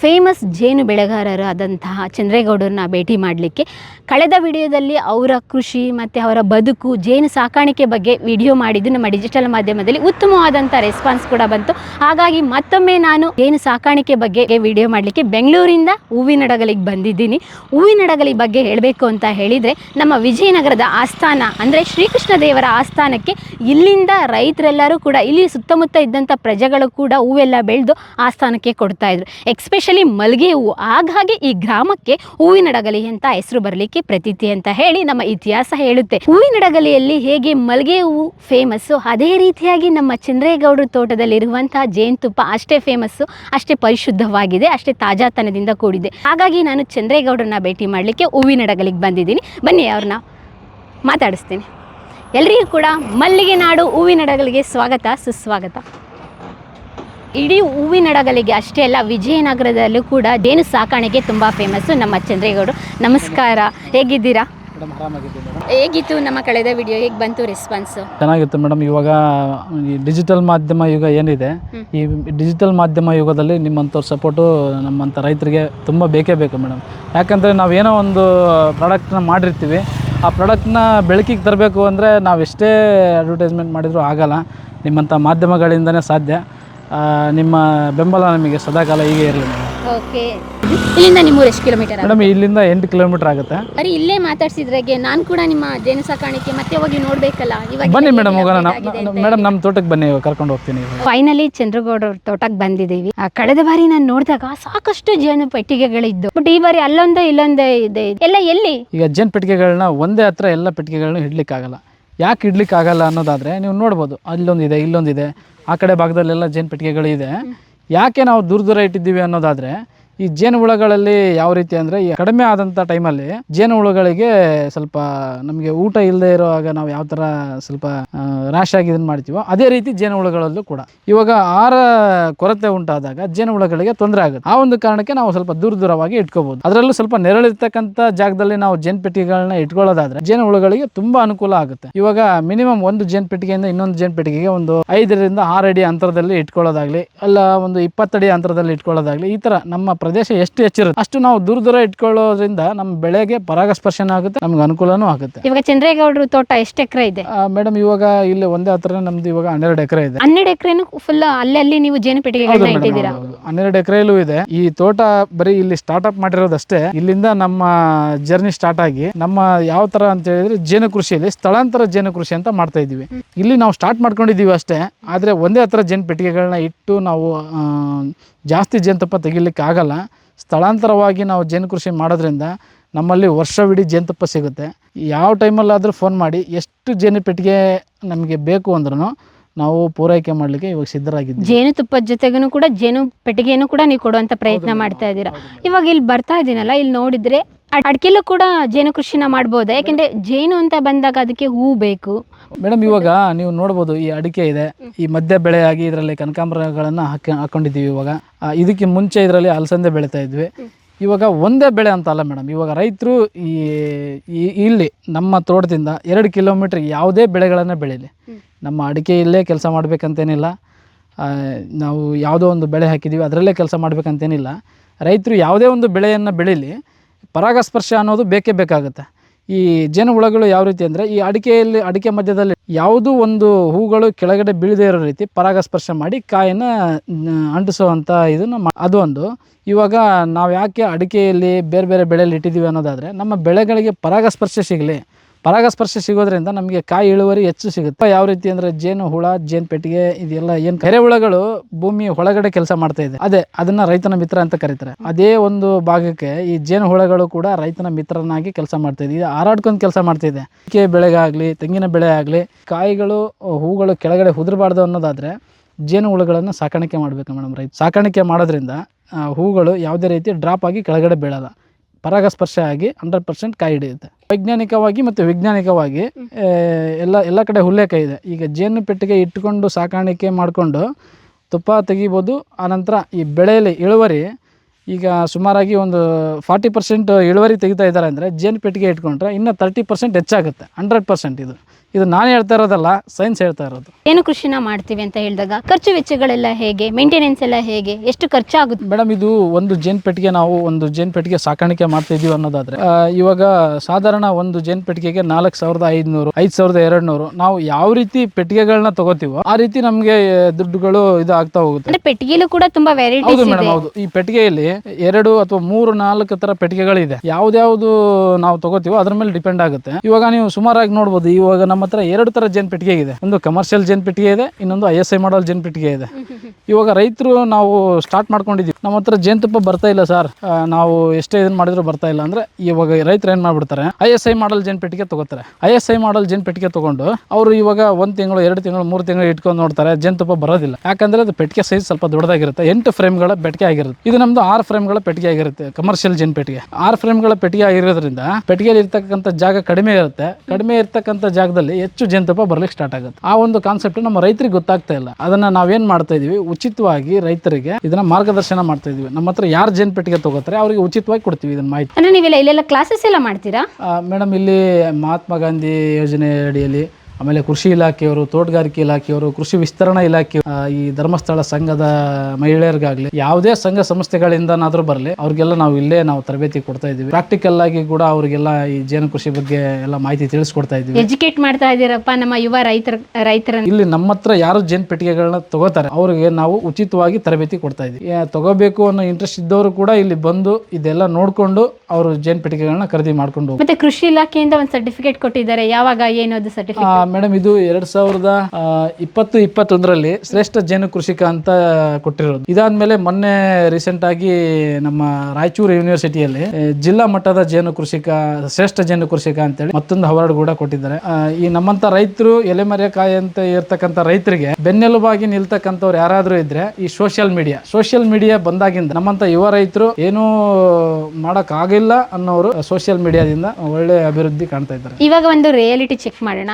ಫೇಮಸ್ ಜೇನು ಬೆಳೆಗಾರರಾದಂತಹ ಚಂದ್ರೇಗೌಡರನ್ನ ಭೇಟಿ ಮಾಡಲಿಕ್ಕೆ. ಕಳೆದ ವಿಡಿಯೋದಲ್ಲಿ ಅವರ ಕೃಷಿ ಮತ್ತು ಅವರ ಬದುಕು, ಜೇನು ಸಾಕಾಣಿಕೆ ಬಗ್ಗೆ ವಿಡಿಯೋ ಮಾಡಿದ್ದು ನಮ್ಮ ಡಿಜಿಟಲ್ ಮಾಧ್ಯಮದಲ್ಲಿ ಉತ್ತಮವಾದಂಥ ರೆಸ್ಪಾನ್ಸ್ ಕೂಡ ಬಂತು. ಹಾಗಾಗಿ ಮತ್ತೊಮ್ಮೆ ನಾನು ಜೇನು ಸಾಕಾಣಿಕೆ ಬಗ್ಗೆ ವಿಡಿಯೋ ಮಾಡಲಿಕ್ಕೆ ಬೆಂಗಳೂರಿಂದ ಹೂವಿನಡಗಲಿಗೆ ಬಂದಿದ್ದೀನಿ. ಹೂವಿನಡಗಲಿ ಬಗ್ಗೆ ಹೇಳಬೇಕು ಅಂತ ಹೇಳಿದರೆ ನಮ್ಮ ವಿಜಯನಗರದ ಆಸ್ಥಾನ ಅಂದರೆ ಶ್ರೀಕೃಷ್ಣ ದೇವರ ಆಸ್ಥಾನಕ್ಕೆ ಇಲ್ಲಿಂದ ರೈತರೆಲ್ಲರೂ ಕೂಡ ಇಲ್ಲಿ ಸುತ್ತಮುತ್ತ ಇದ್ದಂಥ ಪ್ರಜೆಗಳು ಕೂಡ ಹೂವೆಲ್ಲ ಬೆಳೆದು ಆಸ್ಥಾನಕ್ಕೆ ಕೊಡ್ತಾ ಇದ್ರು. ಎಕ್ಸ್ಪೆಷಲಿ ಮಲ್ಲಿಗೆ ಹೂವು. ಹಾಗಾಗಿ ಈ ಗ್ರಾಮಕ್ಕೆ ಹೂವಿನಡಗಲಿ ಅಂತ ಹೆಸರು ಬರಲಿಕ್ಕೆ ಪ್ರತೀತಿ ಅಂತ ಹೇಳಿ ನಮ್ಮ ಇತಿಹಾಸ ಹೇಳುತ್ತೆ. ಹೂವಿನಡಗಲಿಯಲ್ಲಿ ಹೇಗೆ ಮಲ್ಲಿಗೆ ಹೂವು ಫೇಮಸ್ಸು ಅದೇ ರೀತಿಯಾಗಿ ನಮ್ಮ ಚಂದ್ರೇಗೌಡರ ತೋಟದಲ್ಲಿರುವಂತಹ ಜೇನುತುಪ್ಪ ಅಷ್ಟೇ ಫೇಮಸ್ಸು ಅಷ್ಟೇ ಪರಿಶುದ್ಧವಾಗಿದೆ, ಅಷ್ಟೇ ತಾಜಾತನದಿಂದ ಕೂಡಿದೆ. ಹಾಗಾಗಿ ನಾನು ಚಂದ್ರೇಗೌಡರನ್ನ ಭೇಟಿ ಮಾಡಲಿಕ್ಕೆ ಹೂವಿನಡಗಲಿಗೆ ಬಂದಿದ್ದೀನಿ. ಬನ್ನಿ, ಅವ್ರನ್ನ ಮಾತಾಡಿಸ್ತೀನಿ. ಎಲ್ರಿಗೂ ಕೂಡ ಮಲ್ಲಿಗೆ ನಾಡು ಹೂವಿನಡಗಲಿಗೆ ಸ್ವಾಗತ, ಸುಸ್ವಾಗತ. ಇಡೀ ಹೂವಿನಡಗಲಿಗೆ ಅಷ್ಟೇ ಅಲ್ಲ ವಿಜಯನಗರದಲ್ಲೂ ಕೂಡ ಜೇನು ಸಾಕಾಣಿಕೆ ತುಂಬ ಫೇಮಸ್ಸು ನಮ್ಮ ಚಂದ್ರೇಗೌಡರು. ನಮಸ್ಕಾರ. ಹೇಗಿದ್ದೀರಾ? ಹೇಗಿತ್ತು ನಮ್ಮ ಕಳೆದ ವಿಡಿಯೋ ಹೇಗೆ ಬಂತು ರೆಸ್ಪಾನ್ಸ್ ಚೆನ್ನಾಗಿತ್ತು ಮೇಡಮ್. ಇವಾಗ ಈ ಡಿಜಿಟಲ್ ಮಾಧ್ಯಮ ಯುಗ ಏನಿದೆ ಈ ಡಿಜಿಟಲ್ ಮಾಧ್ಯಮ ಯುಗದಲ್ಲಿ ನಿಮ್ಮಂಥವ್ರ ಸಪೋರ್ಟು ನಮ್ಮಂಥ ರೈತರಿಗೆ ತುಂಬ ಬೇಕೇ ಬೇಕು ಮೇಡಮ್. ಯಾಕಂದರೆ ನಾವೇನೋ ಒಂದು ಪ್ರಾಡಕ್ಟ್ನ ಮಾಡಿರ್ತೀವಿ ಆ ಪ್ರಾಡಕ್ಟ್ನ ಬೆಳಕಿಗೆ ತರಬೇಕು ಅಂದರೆ ನಾವು ಎಷ್ಟೇ ಅಡ್ವರ್ಟೈಸ್ಮೆಂಟ್ ಮಾಡಿದರೂ ಆಗಲ್ಲ. ನಿಮ್ಮಂಥ ಮಾಧ್ಯಮಗಳಿಂದನೇ ಸಾಧ್ಯ. ನಿಮ್ಮ ಬೆಂಬಲ ನಮಗೆ ಸದಾಕಾಲ ಹೀಗೆ ಇರಲಿ ಓಕೆ. ಇಲ್ಲಿಂದ ನಿಮ್ಮ ಎಷ್ಟು ಕಿಲೋಮೀಟರ್ ಮೇಡಮ್ ಇಲ್ಲಿಂದ ಎಂಟು ಕಿಲೋಮೀಟರ್ ಆಗುತ್ತೆ. ಬರೀ ಇಲ್ಲೇ ಮಾತಾಡ್ಸಿದ್ರಾಗೆ ನಾನು ಕೂಡ ನಿಮ್ಮ ಜೇನು ಸಾಕಾಣಿಕೆ ಮತ್ತೆ ಹೋಗಿ ನೋಡ್ಬೇಕಲ್ಲ ಇವಾಗ ಬನ್ನಿ ಮೇಡಮ್ ಹೋಗೋಣ. ಮೇಡಮ್ ನಮ್ಮ ತೋಟಕ್ಕೆ ಬನ್ನಿ ಕರ್ಕೊಂಡು ಹೋಗ್ತೀನಿ ಇವಾಗ. ಫೈನಲಿ ಚಂದ್ರಗೌಡ ತೋಟಕ್ಕೆ ಬಂದಿದ್ದೀವಿ. ಆ, ಕಳೆದ ಬಾರಿ ನಾನು ನೋಡಿದಾಗ ಸಾಕಷ್ಟು ಜೇನು ಪೆಟ್ಟಿಗೆಗಳಿದ್ದು ಬಟ್ ಈ ಬಾರಿ ಅಲ್ಲೊಂದೇ ಇಲ್ಲೊಂದೇ ಇದೆ. ಎಲ್ಲ ಎಲ್ಲಿ? ಈಗ ಜೇನು ಪೆಟ್ಟಿಗೆಗಳನ್ನ ಒಂದೇ ಹತ್ರ ಎಲ್ಲ ಪೆಟ್ಟಿಗೆಗಳನ್ನ ಇಡ್ಲಿಕ್ಕಾಗಲ್ಲ ಯಾಕೆ ಇಡ್ಲಿಕ್ಕಾಗಲ್ಲ ಅನ್ನೋದಾದರೆ ನೀವು ನೋಡ್ಬೋದು. ಅಲ್ಲೊಂದಿದೆ ಇಲ್ಲೊಂದಿದೆ. ಆ ಕಡೆ ಭಾಗದಲ್ಲೆಲ್ಲ ಜೇನು ಪೆಟ್ಟಿಗೆಗಳಿದೆ ಯಾಕೆ ನಾವು ದೂರ ದೂರ ಇಟ್ಟಿದ್ದೀವಿ ಅನ್ನೋದಾದರೆ ಈ ಜೇನು ಹುಳಗಳಲ್ಲಿ ಯಾವ ರೀತಿ ಅಂದರೆ ಕಡಿಮೆ ಆದಂಥ ಟೈಮಲ್ಲಿ ಜೇನು ಹುಳುಗಳಿಗೆ ಸ್ವಲ್ಪ ನಮಗೆ ಊಟ ಇಲ್ಲದೆ ಇರುವಾಗ ನಾವು ಯಾವ ಥರ ಸ್ವಲ್ಪ ರಾಶ್ ಆಗಿ ಇದನ್ನು ಮಾಡ್ತೀವೋ ಅದೇ ರೀತಿ ಜೇನು ಹುಳುಗಳಲ್ಲೂ ಕೂಡ. ಇವಾಗ ಆಹಾರ ಕೊರತೆ ಉಂಟಾದಾಗ ಜೇನು ಹುಳುಗಳಿಗೆ ತೊಂದರೆ ಆಗುತ್ತೆ. ಆ ಒಂದು ಕಾರಣಕ್ಕೆ ನಾವು ಸ್ವಲ್ಪ ದೂರ ದೂರವಾಗಿ ಇಟ್ಕೋಬಹುದು ಅದರಲ್ಲೂ ಸ್ವಲ್ಪ ನೆರಳಿರ್ತಕ್ಕಂಥ ಜಾಗದಲ್ಲಿ ನಾವು ಜೇನು ಪೆಟ್ಟಿಗೆಗಳನ್ನ ಇಟ್ಕೊಳ್ಳೋದಾದ್ರೆ ಜೇನು ತುಂಬಾ ಅನುಕೂಲ ಆಗುತ್ತೆ. ಇವಾಗ ಮಿನಿಮಮ್ ಒಂದು ಜೇನು ಪೆಟ್ಟಿಗೆಯಿಂದ ಇನ್ನೊಂದು ಜೇನು ಪೆಟ್ಟಿಗೆಗೆ ಒಂದು ಐದರಿಂದ ಆರು ಅಡಿ ಅಂತರದಲ್ಲಿ ಇಟ್ಕೊಳ್ಳೋದಾಗ್ಲಿ, ಅಲ್ಲ ಒಂದು ಇಪ್ಪತ್ತಡಿ ಅಂತರದಲ್ಲಿ ಇಟ್ಕೊಳ್ಳೋದಾಗ್ಲಿ, ಈ ತರ ನಮ್ಮ ಪ್ರದೇಶ ಎಷ್ಟು ಹೆಚ್ಚಿರುತ್ತೆ? ಅಷ್ಟು ನಾವು ದೂರ ದೂರ ಇಟ್ಕೊಳ್ಳೋದ್ರಿಂದ ನಮ್ಮ ಬೆಳೆಗೆ ಪರಾಗಸ್ಪರ್ಶನ ಆಗುತ್ತೆ ನಮ್ಗೆ ಅನುಕೂಲನೂ ಆಗುತ್ತೆ. ಇವಾಗ ಚಂದ್ರೇಗೌಡರು ತೋಟ ಎಷ್ಟು ಎಕರೆ ಇದೆ? ಮೇಡಮ್ ಇವಾಗ ಇಲ್ಲಿ ಒಂದೇ ಹತ್ರ ನಮ್ದು ಇವಾಗ ಹನ್ನೆರಡು ಎಕರೆ ಇದೆ. ಹನ್ನೆರಡು ಎಕರೆನು ಫುಲ್ ಅಲ್ಲಲ್ಲಿ ನೀವು ಜೇನು ಪೆಟ್ಟಿಗೆ ಇಟ್ಟಿದ್ದೀರಾ. ಹನ್ನೆರಡು ಎಕರೆಯಲ್ಲೂ ಇದೆ. ಈ ತೋಟ ಬರೀ ಇಲ್ಲಿ ಸ್ಟಾರ್ಟ್ ಅಪ್ ಮಾಡಿರೋದಷ್ಟೇ. ಇಲ್ಲಿಂದ ನಮ್ಮ ಜರ್ನಿ ಸ್ಟಾರ್ಟ್ ಆಗಿ ನಮ್ಮ ಯಾವ ತರ ಅಂತ ಹೇಳಿದ್ರೆ ಜೇನು ಕೃಷಿಯಲ್ಲಿ ಸ್ಥಳಾಂತರ ಜೇನು ಕೃಷಿ ಅಂತ ಮಾಡ್ತಾ ಇದೀವಿ ಇಲ್ಲಿ ನಾವು ಸ್ಟಾರ್ಟ್ ಮಾಡ್ಕೊಂಡಿದೀವಿ ಅಷ್ಟೇ. ಆದ್ರೆ ಒಂದೇ ಹತ್ರ ಜೇನು ಪೆಟ್ಟಿಗೆಗಳನ್ನ ಇಟ್ಟು ನಾವು ಜಾಸ್ತಿ ಜೇನುತುಪ್ಪ ತೆಗಿಲಿಕ್ಕೆ ಆಗಲ್ಲ. ಸ್ಥಳಾಂತರವಾಗಿ ನಾವು ಜೇನು ಕೃಷಿ ಮಾಡೋದ್ರಿಂದ ನಮ್ಮಲ್ಲಿ ವರ್ಷವಿಡೀ ಜೇನುತುಪ್ಪ ಸಿಗುತ್ತೆ. ಯಾವ ಟೈಮಲ್ಲಾದರೂ ಫೋನ್ ಮಾಡಿ ಎಷ್ಟು ಜೇನು ಪೆಟ್ಟಿಗೆ ನಮಗೆ ಬೇಕು ಅಂದ್ರೂ ನಾವು ಪೂರೈಕೆ ಮಾಡಲಿಕ್ಕೆ ಇವಾಗ ಸಿದ್ಧರಾಗಿದ್ದೀವಿ. ಜೇನು ತುಪ್ಪದ ಜೊತೆಗೂ ಕೂಡ ಜೇನು ಪೆಟ್ಟಿಗೆಯನ್ನು ಕೂಡ ನೀವು ಕೊಡುವಂಥ ಪ್ರಯತ್ನ ಮಾಡ್ತಾ ಇದ್ದೀರಾ. ಇವಾಗ ಇಲ್ಲಿ ಬರ್ತಾ ಇದ್ದೀನಲ್ಲ ಇಲ್ಲಿ ನೋಡಿದ್ರೆ ಅಡ್ಕೆಲ್ಲೂ ಕೂಡ ಜೇನು ಕೃಷಿನ ಮಾಡ್ಬೋದಾ. ಯಾಕೆಂದ್ರೆ ಜೇನು ಅಂತ ಬಂದಾಗ ಅದಕ್ಕೆ ಹೂ ಬೇಕು. ಮೇಡಮ್, ಇವಾಗ ನೀವು ನೋಡ್ಬೋದು ಈ ಅಡಿಕೆ ಇದೆ. ಈ ಮಧ್ಯ ಬೆಳೆಯಾಗಿ ಇದರಲ್ಲಿ ಕನಕಾಂಬರಗಳನ್ನು ಹಾಕಿ, ಹಾಕೊಂಡಿದ್ದೀವಿ ಇವಾಗ. ಇದಕ್ಕೆ ಮುಂಚೆ ಇದರಲ್ಲಿ ಅಲಸಂದೆ ಬೆಳೀತಾ ಇದ್ವಿ. ಇವಾಗ ಒಂದೇ ಬೆಳೆ ಅಂತ ಅಲ್ಲ ಮೇಡಮ್, ಇವಾಗ ರೈತರು ಈ ಇಲ್ಲಿ ನಮ್ಮ ತೋಟದಿಂದ ಎರಡು ಕಿಲೋಮೀಟರ್ ಯಾವುದೇ ಬೆಳೆಗಳನ್ನು ಬೆಳೀಲಿ. ನಮ್ಮ ಅಡಿಕೆ ಇಲ್ಲೇ ಕೆಲಸ ಮಾಡಬೇಕಂತೇನಿಲ್ಲ. ನಾವು ಯಾವುದೋ ಒಂದು ಬೆಳೆ ಹಾಕಿದ್ದೀವಿ, ಅದರಲ್ಲೇ ಕೆಲಸ ಮಾಡಬೇಕಂತೇನಿಲ್ಲ. ರೈತರು ಯಾವುದೇ ಒಂದು ಬೆಳೆಯನ್ನು ಬೆಳೀಲಿ. ಪರಾಗಸ್ಪರ್ಶ ಅನ್ನೋದು ಬೇಕೇ ಬೇಕಾಗುತ್ತೆ. ಈ ಜೇನು ಹುಳಗಳು ಯಾವ ರೀತಿ ಅಂದರೆ ಈ ಅಡಿಕೆಯಲ್ಲಿ, ಅಡಿಕೆ ಮಧ್ಯದಲ್ಲಿ ಯಾವುದೂ ಒಂದು ಹೂಗಳು ಕೆಳಗಡೆ ಬೀಳದೇ ಇರೋ ರೀತಿ ಪರಾಗಸ್ಪರ್ಶ ಮಾಡಿ ಕಾಯನ್ನು ಅಂಟಿಸುವಂಥ ಇದನ್ನು ಮಾ- ಅದು ಒಂದು ಇವಾಗ ನಾವು ಯಾಕೆ ಅಡಿಕೆಯಲ್ಲಿ ಬೇರೆ ಬೇರೆ ಬೆಳೆಯಲ್ಲಿ ಇಟ್ಟಿದ್ದೀವಿ ಅನ್ನೋದಾದರೆ ನಮ್ಮ ಬೆಳೆಗಳಿಗೆ ಪರಾಗಸ್ಪರ್ಶ ಸಿಗಲಿ. ಪರಾಗಸ್ಪರ್ಶ ಸಿಗೋದ್ರಿಂದ ನಮಗೆ ಕಾಯಿ ಇಳುವರಿ ಹೆಚ್ಚು ಸಿಗುತ್ತೆ. ಯಾವ ರೀತಿ ಅಂದರೆ ಜೇನು, ಹುಳ, ಜೇನು ಪೆಟ್ಟಿಗೆ, ಇದೆಲ್ಲ ಏನು ಎರೆಹುಳಗಳು ಭೂಮಿ ಒಳಗಡೆ ಕೆಲಸ ಮಾಡ್ತಾ ಇದೆ. ಅದೇ, ಅದನ್ನ ರೈತನ ಮಿತ್ರ ಅಂತ ಕರೀತಾರೆ. ಅದೇ ಒಂದು ಭಾಗಕ್ಕೆ ಈ ಜೇನು ಹುಳಗಳು ಕೂಡ ರೈತನ ಮಿತ್ರನಾಗಿ ಕೆಲಸ ಮಾಡ್ತಾ ಇದೆ. ಇದು ಹಾರಾಡ್ಕೊಂಡು ಕೆಲಸ ಮಾಡ್ತಿದೆ ಅಡಿಕೆ ಬೆಳೆಗಾಗಲಿ, ತೆಂಗಿನ ಬೆಳೆ ಆಗಲಿ, ಕಾಯಿಗಳು, ಹೂಗಳು ಕೆಳಗಡೆ ಉದುರಬಾರ್ದು ಅನ್ನೋದಾದರೆ ಜೇನು ಹುಳುಗಳನ್ನು ಸಾಕಾಣಿಕೆ ಮಾಡಬೇಕು ಮೇಡಮ್ ರೈತ. ಸಾಕಾಣಿಕೆ ಮಾಡೋದ್ರಿಂದ ಹೂಗಳು ಯಾವುದೇ ರೀತಿ ಡ್ರಾಪ್ ಆಗಿ ಕೆಳಗಡೆ ಬೀಳಲ್ಲ. ಪರಾಗಸ್ಪರ್ಶ ಆಗಿ ಹಂಡ್ರೆಡ್ ಪರ್ಸೆಂಟ್ ಕಾಯಿ ಹಿಡಿಯುತ್ತೆ. ವೈಜ್ಞಾನಿಕವಾಗಿ ಮತ್ತು ವೈಜ್ಞಾನಿಕವಾಗಿ ಎಲ್ಲ ಎಲ್ಲ ಕಡೆ ಉಲ್ಲೇಖ ಇದೆ. ಈಗ ಜೇನು ಪೆಟ್ಟಿಗೆ ಇಟ್ಕೊಂಡು ಸಾಕಾಣಿಕೆ ಮಾಡಿಕೊಂಡು ತುಪ್ಪ ತೆಗಿಬೋದು ಆನಂತರ ಈ ಬೆಳೆಯಲ್ಲಿ ಇಳುವರಿ ಈಗ ಸುಮಾರಾಗಿ ಒಂದು ಫಾರ್ಟಿ ಪರ್ಸೆಂಟ್ ಇಳುವರಿ ತೆಗಿತಾ ಇದ್ದಾರೆ ಅಂದರೆ ಜೇನು ಪೆಟ್ಟಿಗೆ ಇಟ್ಕೊಂಡ್ರೆ ಇನ್ನೂ ತರ್ಟಿ ಪರ್ಸೆಂಟ್ ಹೆಚ್ಚಾಗುತ್ತೆ ಹಂಡ್ರೆಡ್ ಪರ್ಸೆಂಟ್ ಇದು. ಇದು ನಾನು ಹೇಳ್ತಾ ಇರೋದಲ್ಲ ಸೈನ್ಸ್ ಹೇಳ್ತಾ ಇರೋದು. ಏನು ಕೃಷಿನ ಮಾಡ್ತೀವಿ ಅಂತ ಹೇಳಿದಾಗ ಖರ್ಚು ವೆಚ್ಚಗಳೆಲ್ಲ ಹೇಗೆ ಮೇಂಟೆನೆನ್ಸ್ ಎಲ್ಲ ಹೇಗೆ ಎಷ್ಟು ಖರ್ಚಾಗುತ್ತೆ? ಮೇಡಮ್ ಇದು ಒಂದು ಜೇನ್ ಪೆಟ್ಟಿಗೆ ನಾವು ಒಂದು ಜೇನ್ ಪೆಟ್ಟಿಗೆ ಸಾಕಾಣಿಕೆ ಮಾಡ್ತಾ ಇದೀವಿ ಅನ್ನೋದಾದ್ರೆ ಆ, ಇವಾಗ ಸಾಧಾರಣ ಒಂದು ಜೇನ್ ಪೆಟ್ಟಿಗೆಗೆ ನಾಲ್ಕು ಸಾವಿರದ ಐದುನೂರು ಐದು ಸಾವಿರದ ಎರಡು ನೂರು ನಾವು ಯಾವ ರೀತಿ ಪೆಟ್ಟಿಗೆಗಳನ್ನ ತಗೋತೀವೋ ಆ ರೀತಿ ನಮಗೆ ದುಡ್ಡುಗಳು ಇದು ಆಗ್ತಾ ಹೋಗುತ್ತೆ. ಅಂದ್ರೆ ಪೆಟ್ಟಿಗೆಲೂ ಕೂಡ ತುಂಬಾ ವೆರೈಟಿ ಹೌದು ಮೇಡಮ್ ಹೌದು. ಈ ಪೆಟ್ಟಿಗೆಯಲ್ಲಿ ಎರಡು ಅಥವಾ ಮೂರು ನಾಲ್ಕು ತರ ಪೆಟ್ಟಿಗೆಗಳಿದೆ. ಯಾವ್ದ್ಯಾವ್ದು ನಾವು ತಗೋತೀವೋ ಅದ್ರ ಮೇಲೆ ಡಿಪೆಂಡ್ ಆಗುತ್ತೆ. ಇವಾಗ ನೀವು ಸುಮಾರಾಗಿ ನೋಡ್ಬೋದು ಇವಾಗ ನಮ್ಮ ಹತ್ರ ಎರಡು ತರ ಜೇನ್ ಪೆಟ್ಟಿಗೆ ಇದೆ. ಒಂದು ಕಮರ್ಷಿಯಲ್ ಜೇನ್ ಪೆಟ್ಟಿಗೆ ಇದೆ, ಇನ್ನೊಂದು ಐ ಎಸ್ ಐ ಮಾಡಲ್ ಜೇನ್ ಪೆಟ್ಟಿಗೆ ಇದೆ. ಇವಾಗ ರೈತರು ನಾವು ಸ್ಟಾರ್ಟ್ ಮಾಡ್ಕೊಂಡಿದ್ದೀವಿ. ನಮ್ಮ ಹತ್ರ ಜೇನುತುಪ್ಪ ಬರ್ತಾ ಇಲ್ಲ ಸರ್ ನಾವು ಎಷ್ಟೇ ಇದನ್ನ ಮಾಡಿದ್ರು ಬರ್ತಾ ಇಲ್ಲ ಅಂದ್ರೆ ಇವಾಗ ರೈತರು ಏನ್ ಮಾಡ್ಬಿಡ್ತಾರೆ? ಐ ಎಸ್ ಐ ಮಾಡಲ್ ಜೇನ್ ಪೆಟ್ಟಿಗೆ ತಗೋತಾರೆ. ಐ ಎಸ್ ಐ ಮಾಡಲ್ ಜೇನ್ ಪೆಟ್ಟಿಗೆ ತಗೊಂಡು ಅವರು ಇವಾಗ ಒಂದ್ ತಿಂಗಳು, ಎರಡು ತಿಂಗಳು, ಮೂರು ತಿಂಗಳು ಇಟ್ಕೊಂಡು ನೋಡ್ತಾರೆ ಜೇನುತುಪ್ಪ ಬರೋದಿಲ್ಲ. ಯಾಕಂದ್ರೆ ಅದು ಪೆಟ್ಟಿಗೆ ಸೈಜ್ ಸ್ವಲ್ಪ ದೊಡ್ಡದಾಗಿರುತ್ತೆ. ಎಂಟು ಫ್ರೇಮ್ಗಳ ಪೆಟ್ಟಿಗೆ ಆಗಿರುತ್ತೆ. ಇದು ನಮ್ದು ಆರು ಫ್ರೇಮ್ಗಳ ಪೆಟ್ಟಿಗೆ ಆಗಿರುತ್ತೆ ಕಮರ್ಷಿಯಲ್ ಜೇನ್ ಪೆಟ್ಟಿಗೆ. ಆರು ಫ್ರೇಮ್ಗಳ ಪೆಟ್ಟಿಗೆ ಆಗಿರೋದ್ರಿಂದ ಪೆಟ್ಟಿಗೆಯಲ್ಲಿ ಇರ್ತಕ್ಕಂಥ ಜಾಗ ಕಡಿಮೆ ಇರುತ್ತೆ. ಕಡಿಮೆ ಇರ್ತಕ್ಕಂಥ ಜಾಗದಲ್ಲಿ ಹೆಚ್ಚು ಜೇನುತುಪ್ಪ ಬರ್ಲಿಕ್ಕೆ ಸ್ಟಾರ್ಟ್ ಆಗುತ್ತೆ. ಆ ಒಂದು ಕಾನ್ಸೆಪ್ಟ್ ನಮ್ಮ ರೈತರಿಗೆ ಗೊತ್ತಾಗ್ತಾ ಇಲ್ಲ. ಅದನ್ನ ನಾವೇನ್ ಮಾಡ್ತಾ ಇದೀವಿ? ಉಚಿತವಾಗಿ ರೈತರಿಗೆ ಇದನ್ನ ಮಾರ್ಗದರ್ಶನ ಮಾಡ್ತಾ ಇದೀವಿ. ನಮ್ಮ ಹತ್ರ ಯಾರು ಜೇನ್ ಪೆಟ್ಟಿಗೆ ತಗೋತಾರೆ ಅವರಿಗೆ ಉಚಿತವಾಗಿ ಕೊಡ್ತೀವಿ ಇದನ್ನ ಮಾಹಿತಿ. ಅಂದ್ರೆ ನೀವೆಲ್ಲ ಇಲ್ಲೆಲ್ಲ ಕ್ಲಾಸಸ್ ಎಲ್ಲ ಮಾಡ್ತೀರಾ? ಮೇಡಮ್ ಇಲ್ಲಿ ಮಹಾತ್ಮ ಗಾಂಧಿ ಯೋಜನೆ ಅಡಿಯಲ್ಲಿ ಆಮೇಲೆ ಕೃಷಿ ಇಲಾಖೆಯವರು ತೋಟಗಾರಿಕೆ ಇಲಾಖೆಯವರು ಕೃಷಿ ವಿಸ್ತರಣಾ ಇಲಾಖೆ ಈ ಧರ್ಮಸ್ಥಳ ಸಂಘದ ಮಹಿಳೆಯರಿಗಾಗಲಿ ಯಾವುದೇ ಸಂಘ ಸಂಸ್ಥೆಗಳಿಂದನಾದರೂ ಬರಲಿ ಅವ್ರಿಗೆಲ್ಲ ನಾವು ಇಲ್ಲೇ ನಾವು ತರಬೇತಿ ಕೊಡ್ತಾ ಇದ್ದೀವಿ. ಪ್ರಾಕ್ಟಿಕಲ್ ಆಗಿ ಕೂಡ ಅವರಿಗೆಲ್ಲ ಈ ಜೇನು ಕೃಷಿ ಬಗ್ಗೆ ಎಲ್ಲ ಮಾಹಿತಿ ತಿಳಿಸ್ಕೊಡ್ತಾ ಇದ್ದೀವಿ. ಎಜುಕೇಟ್ ಮಾಡ್ತಾ ಇದ್ದೀರಪ್ಪ ನಮ್ಮ ಯುವ ರೈತರ ರೈತರ. ಇಲ್ಲಿ ನಮ್ಮ ಹತ್ರ ಯಾರು ಜೇನು ಪೆಟ್ಟಿಗೆಗಳನ್ನ ತಗೋತಾರೆ ಅವ್ರಿಗೆ ನಾವು ಉಚಿತವಾಗಿ ತರಬೇತಿ ಕೊಡ್ತಾ ಇದ್ದೀವಿ. ತಗೋಬೇಕು ಅನ್ನೋ ಇಂಟ್ರೆಸ್ಟ್ ಇದ್ದವರು ಕೂಡ ಇಲ್ಲಿ ಬಂದು ಇದೆಲ್ಲ ನೋಡ್ಕೊಂಡು ಅವರು ಜೇನು ಪೆಟ್ಟಿಗೆಗಳನ್ನ ಖರೀದಿ ಮಾಡ್ಕೊಂಡು. ಮತ್ತೆ ಕೃಷಿ ಇಲಾಖೆಯಿಂದ ಒಂದು ಸರ್ಟಿಫಿಕೇಟ್ ಕೊಟ್ಟಿದ್ದಾರೆ ಯಾವಾಗ ಏನದು ಸರ್ಟಿಫಿಕೇಟ್ ಮೇಡಮ್, ಇದು ಎರಡ್ ಸಾವಿರದ ಇಪ್ಪತ್ತು, ಇಪ್ಪತ್ತೊಂದರಲ್ಲಿ ಶ್ರೇಷ್ಠ ಜೇನು ಕೃಷಿಕ ಅಂತ ಕೊಟ್ಟಿರೋದು. ಇದಾದ್ಮೇಲೆ ಮೊನ್ನೆ ರೀಸೆಂಟ್ ಆಗಿ ನಮ್ಮ ರಾಯಚೂರು ಯೂನಿವರ್ಸಿಟಿಯಲ್ಲಿ ಜಿಲ್ಲಾ ಮಟ್ಟದ ಜೇನು ಕೃಷಿಕ, ಶ್ರೇಷ್ಠ ಜೇನು ಕೃಷಿಕ ಅಂತೇಳಿ ಮತ್ತೊಂದು ಅವಾರ್ಡ್ ಕೂಡ ಕೊಟ್ಟಿದ್ದಾರೆ. ಈ ನಮ್ಮಂತ ರೈತರು ಎಲೆಮರೆಕಾಯಿ ಅಂತ ಇರ್ತಕ್ಕಂಥ ರೈತರಿಗೆ ಬೆನ್ನೆಲುಬಾಗಿ ನಿಲ್ತಕ್ಕಂಥವ್ರು ಯಾರಾದ್ರೂ ಇದ್ರೆ ಈ ಸೋಷಿಯಲ್ ಮೀಡಿಯಾ ಸೋಷಿಯಲ್ ಮೀಡಿಯಾ ಬಂದಾಗಿಂದ ನಮ್ಮಂತ ಯುವ ರೈತರು ಏನೂ ಮಾಡಕ್ ಆಗಿಲ್ಲ ಅನ್ನೋರು ಸೋಷಿಯಲ್ ಮೀಡಿಯಾದಿಂದ ಒಳ್ಳೆ ಅಭಿವೃದ್ಧಿ ಕಾಣ್ತಾ ಇದ್ದಾರೆ. ಇವಾಗ ಒಂದು ರಿಯಾಲಿಟಿ ಚೆಕ್ ಮಾಡೋಣ.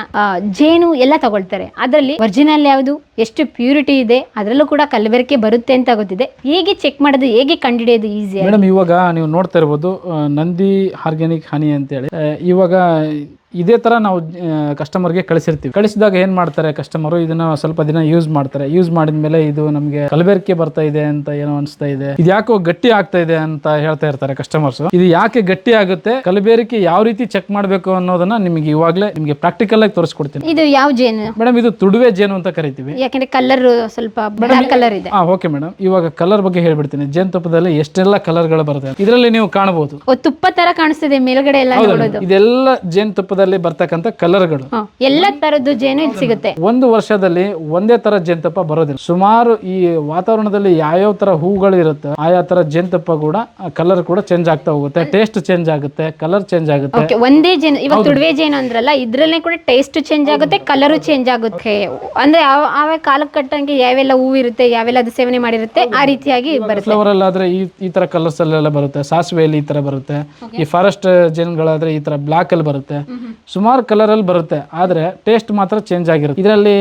ಜೇನು ಎಲ್ಲ ತಗೊಳ್ತಾರೆ. ಅದರಲ್ಲಿ ಒರಿಜಿನಲ್ ಯಾವುದು, ಎಷ್ಟು ಪ್ಯೂರಿಟಿ ಇದೆ, ಅದರಲ್ಲೂ ಕೂಡ ಕಲಬೆರಕೆ ಬರುತ್ತೆ ಅಂತ ಗೊತ್ತಿದೆ. ಹೇಗೆ ಚೆಕ್ ಮಾಡೋದು, ಹೇಗೆ ಕಂಡುಹಿಡಿಯೋದು ಈಸಿ ಮೇಡಮ್, ಇವಾಗ ನೀವು ನೋಡ್ತಾ ಇರ್ಬೋದು ನಂದಿ ಆರ್ಗ್ಯಾನಿಕ್ ಹನಿ ಅಂತೇಳಿ. ಹೇಳಿ ಇವಾಗ ಇದೇ ಥರ ನಾವು ಕಸ್ಟಮರ್ಗೆ ಕಳಿಸಿರ್ತೀವಿ. ಕಳಿಸಿದಾಗ ಏನು ಮಾಡ್ತಾರೆ ಕಸ್ಟಮರು ಇದನ್ನ ಸ್ವಲ್ಪ ದಿನ ಯೂಸ್ ಮಾಡ್ತಾರೆ. ಯೂಸ್ ಮಾಡಿದ್ಮೇಲೆ ಇದು ನಮಗೆ ಕಲಬೆರಕೆ ಬರ್ತಾ ಇದೆ ಅಂತ ಏನೋ ಅನಿಸ್ತಾ ಇದೆ. ಇದು ಯಾಕೋ ಗಟ್ಟಿ ಆಗ್ತಾ ಇದೆ ಅಂತ ಹೇಳ್ತಾ ಇರ್ತಾರೆ ಕಸ್ಟಮರ್ಸ್ ಇದು ಯಾಕೆ ಗಟ್ಟಿ ಆಗುತ್ತೆ? ಕಲಬೆರಕೆ ಯಾವ ರೀತಿ ಚೆಕ್ ಮಾಡಬೇಕು ಅನ್ನೋದನ್ನ ನಿಮಗೆ ಇವಾಗಲೇ ನಿಮಗೆ ಪ್ರಾಕ್ಟಿಕಲ್ ಆಗಿ ತೋರಿಸ್ಕೊಡ್ತೀನಿ. ಇದು ಯಾವ ಜೇನು? ಮೇಡಮ್ ಇದು ತುಡುವೆ ಜೇನು ಅಂತ ಕರಿತೀವಿ. ಯಾಕಂದ್ರೆ ಕಲರ್ ಸ್ವಲ್ಪ ಕಲರ್ ಇದೆ. ಹಾ ಓಕೆ ಮೇಡಮ್ ಇವಾಗ ಕಲರ್ ಬಗ್ಗೆ ಹೇಳ್ಬಿಡ್ತೀನಿ. ಜೇನುತುಪ್ಪದಲ್ಲಿ ಎಷ್ಟೆಲ್ಲ ಕಲರ್ಗಳು ಬರುತ್ತೆ ಇದರಲ್ಲಿ ನೀವು ಕಾಣಬಹುದು. ತುಪ್ಪ ತರ ಕಾಣಿಸ್ತಿದೆ ಮೇಲ್ಗಡೆ ಎಲ್ಲ ಜೇನು ಇದೆಲ್ಲ ಜೇನುತುಪ್ಪದಲ್ಲಿ ಬರ್ತಕ್ಕಂಥ ಕಲರ್ಗಳು. ಎಲ್ಲ ತರದ್ದು ಜೇನು ಇಲ್ಲಿ ಸಿಗುತ್ತೆ. ಒಂದು ವರ್ಷದಲ್ಲಿ ಒಂದೇ ತರ ಜೇನುತುಪ್ಪ ಬರೋದಿಲ್ಲ. ಸುಮಾರು ಈ ವಾತಾವರಣದಲ್ಲಿ ಯಾವ್ಯಾವ ತರ ಹೂಗಳು ಇರುತ್ತೆ ಆಯಾ ತರ ಜೇನುತುಪ್ಪ ಕೂಡ ಕಲರ್ ಕೂಡ ಚೇಂಜ್ ಆಗ್ತಾ ಹೋಗುತ್ತೆ. ಟೇಸ್ಟ್ ಚೇಂಜ್ ಆಗುತ್ತೆ ಕಲರ್ ಚೇಂಜ್ ಆಗುತ್ತೆ. ಓಕೆ ಒಂದೇ ಜೇನು ಇವಾಗ ತುಡುವೆ ಜೇನು ಅಂದ್ರಲ್ಲ ಇದ್ರಲ್ಲೇ ಕೂಡ ಟೇಸ್ಟ್ ಚೇಂಜ್ ಆಗುತ್ತೆ ಕಲರು ಚೇಂಜ್ ಆಗುತ್ತೆ. ಅಂದ್ರೆ ಯಾವ ಯಾವ ಕಾಲಕ್ಕೆ ಕಟ್ಟಂಗೆ ಯಾವೆಲ್ಲ ಹೂ ಇರುತ್ತೆ ಯಾವೆಲ್ಲ ಅದು ಸೇವನೆ ಮಾಡಿರುತ್ತೆ ಆ ರೀತಿಯಾಗಿ ಬರುತ್ತೆ. ಫ್ಲವರ್ ಅಲ್ಲಾದ್ರೆ ಈ ಈ ತರ ಕಲರ್ಸ್ ಅಲ್ಲೆಲ್ಲ ಬರುತ್ತೆ. ಸಾಸಿವೆಯಲ್ಲಿ ಈ ತರ ಬರುತ್ತೆ. ಈ ಫಾರೆಸ್ಟ್ ಜೇನುಗಳಾದ್ರೆ ಈ ತರ ಬ್ಲಾಕ್ ಅಲ್ಲಿ ಬರುತ್ತೆ. ಸುಮಾರು ಕಲರ್ ಅಲ್ಲಿ ಬರುತ್ತೆ, ಆದ್ರೆ ಟೇಸ್ಟ್ ಮಾತ್ರ ಚೇಂಜ್ ಆಗಿರುತ್ತೆ. ಇದರಲ್ಲಿ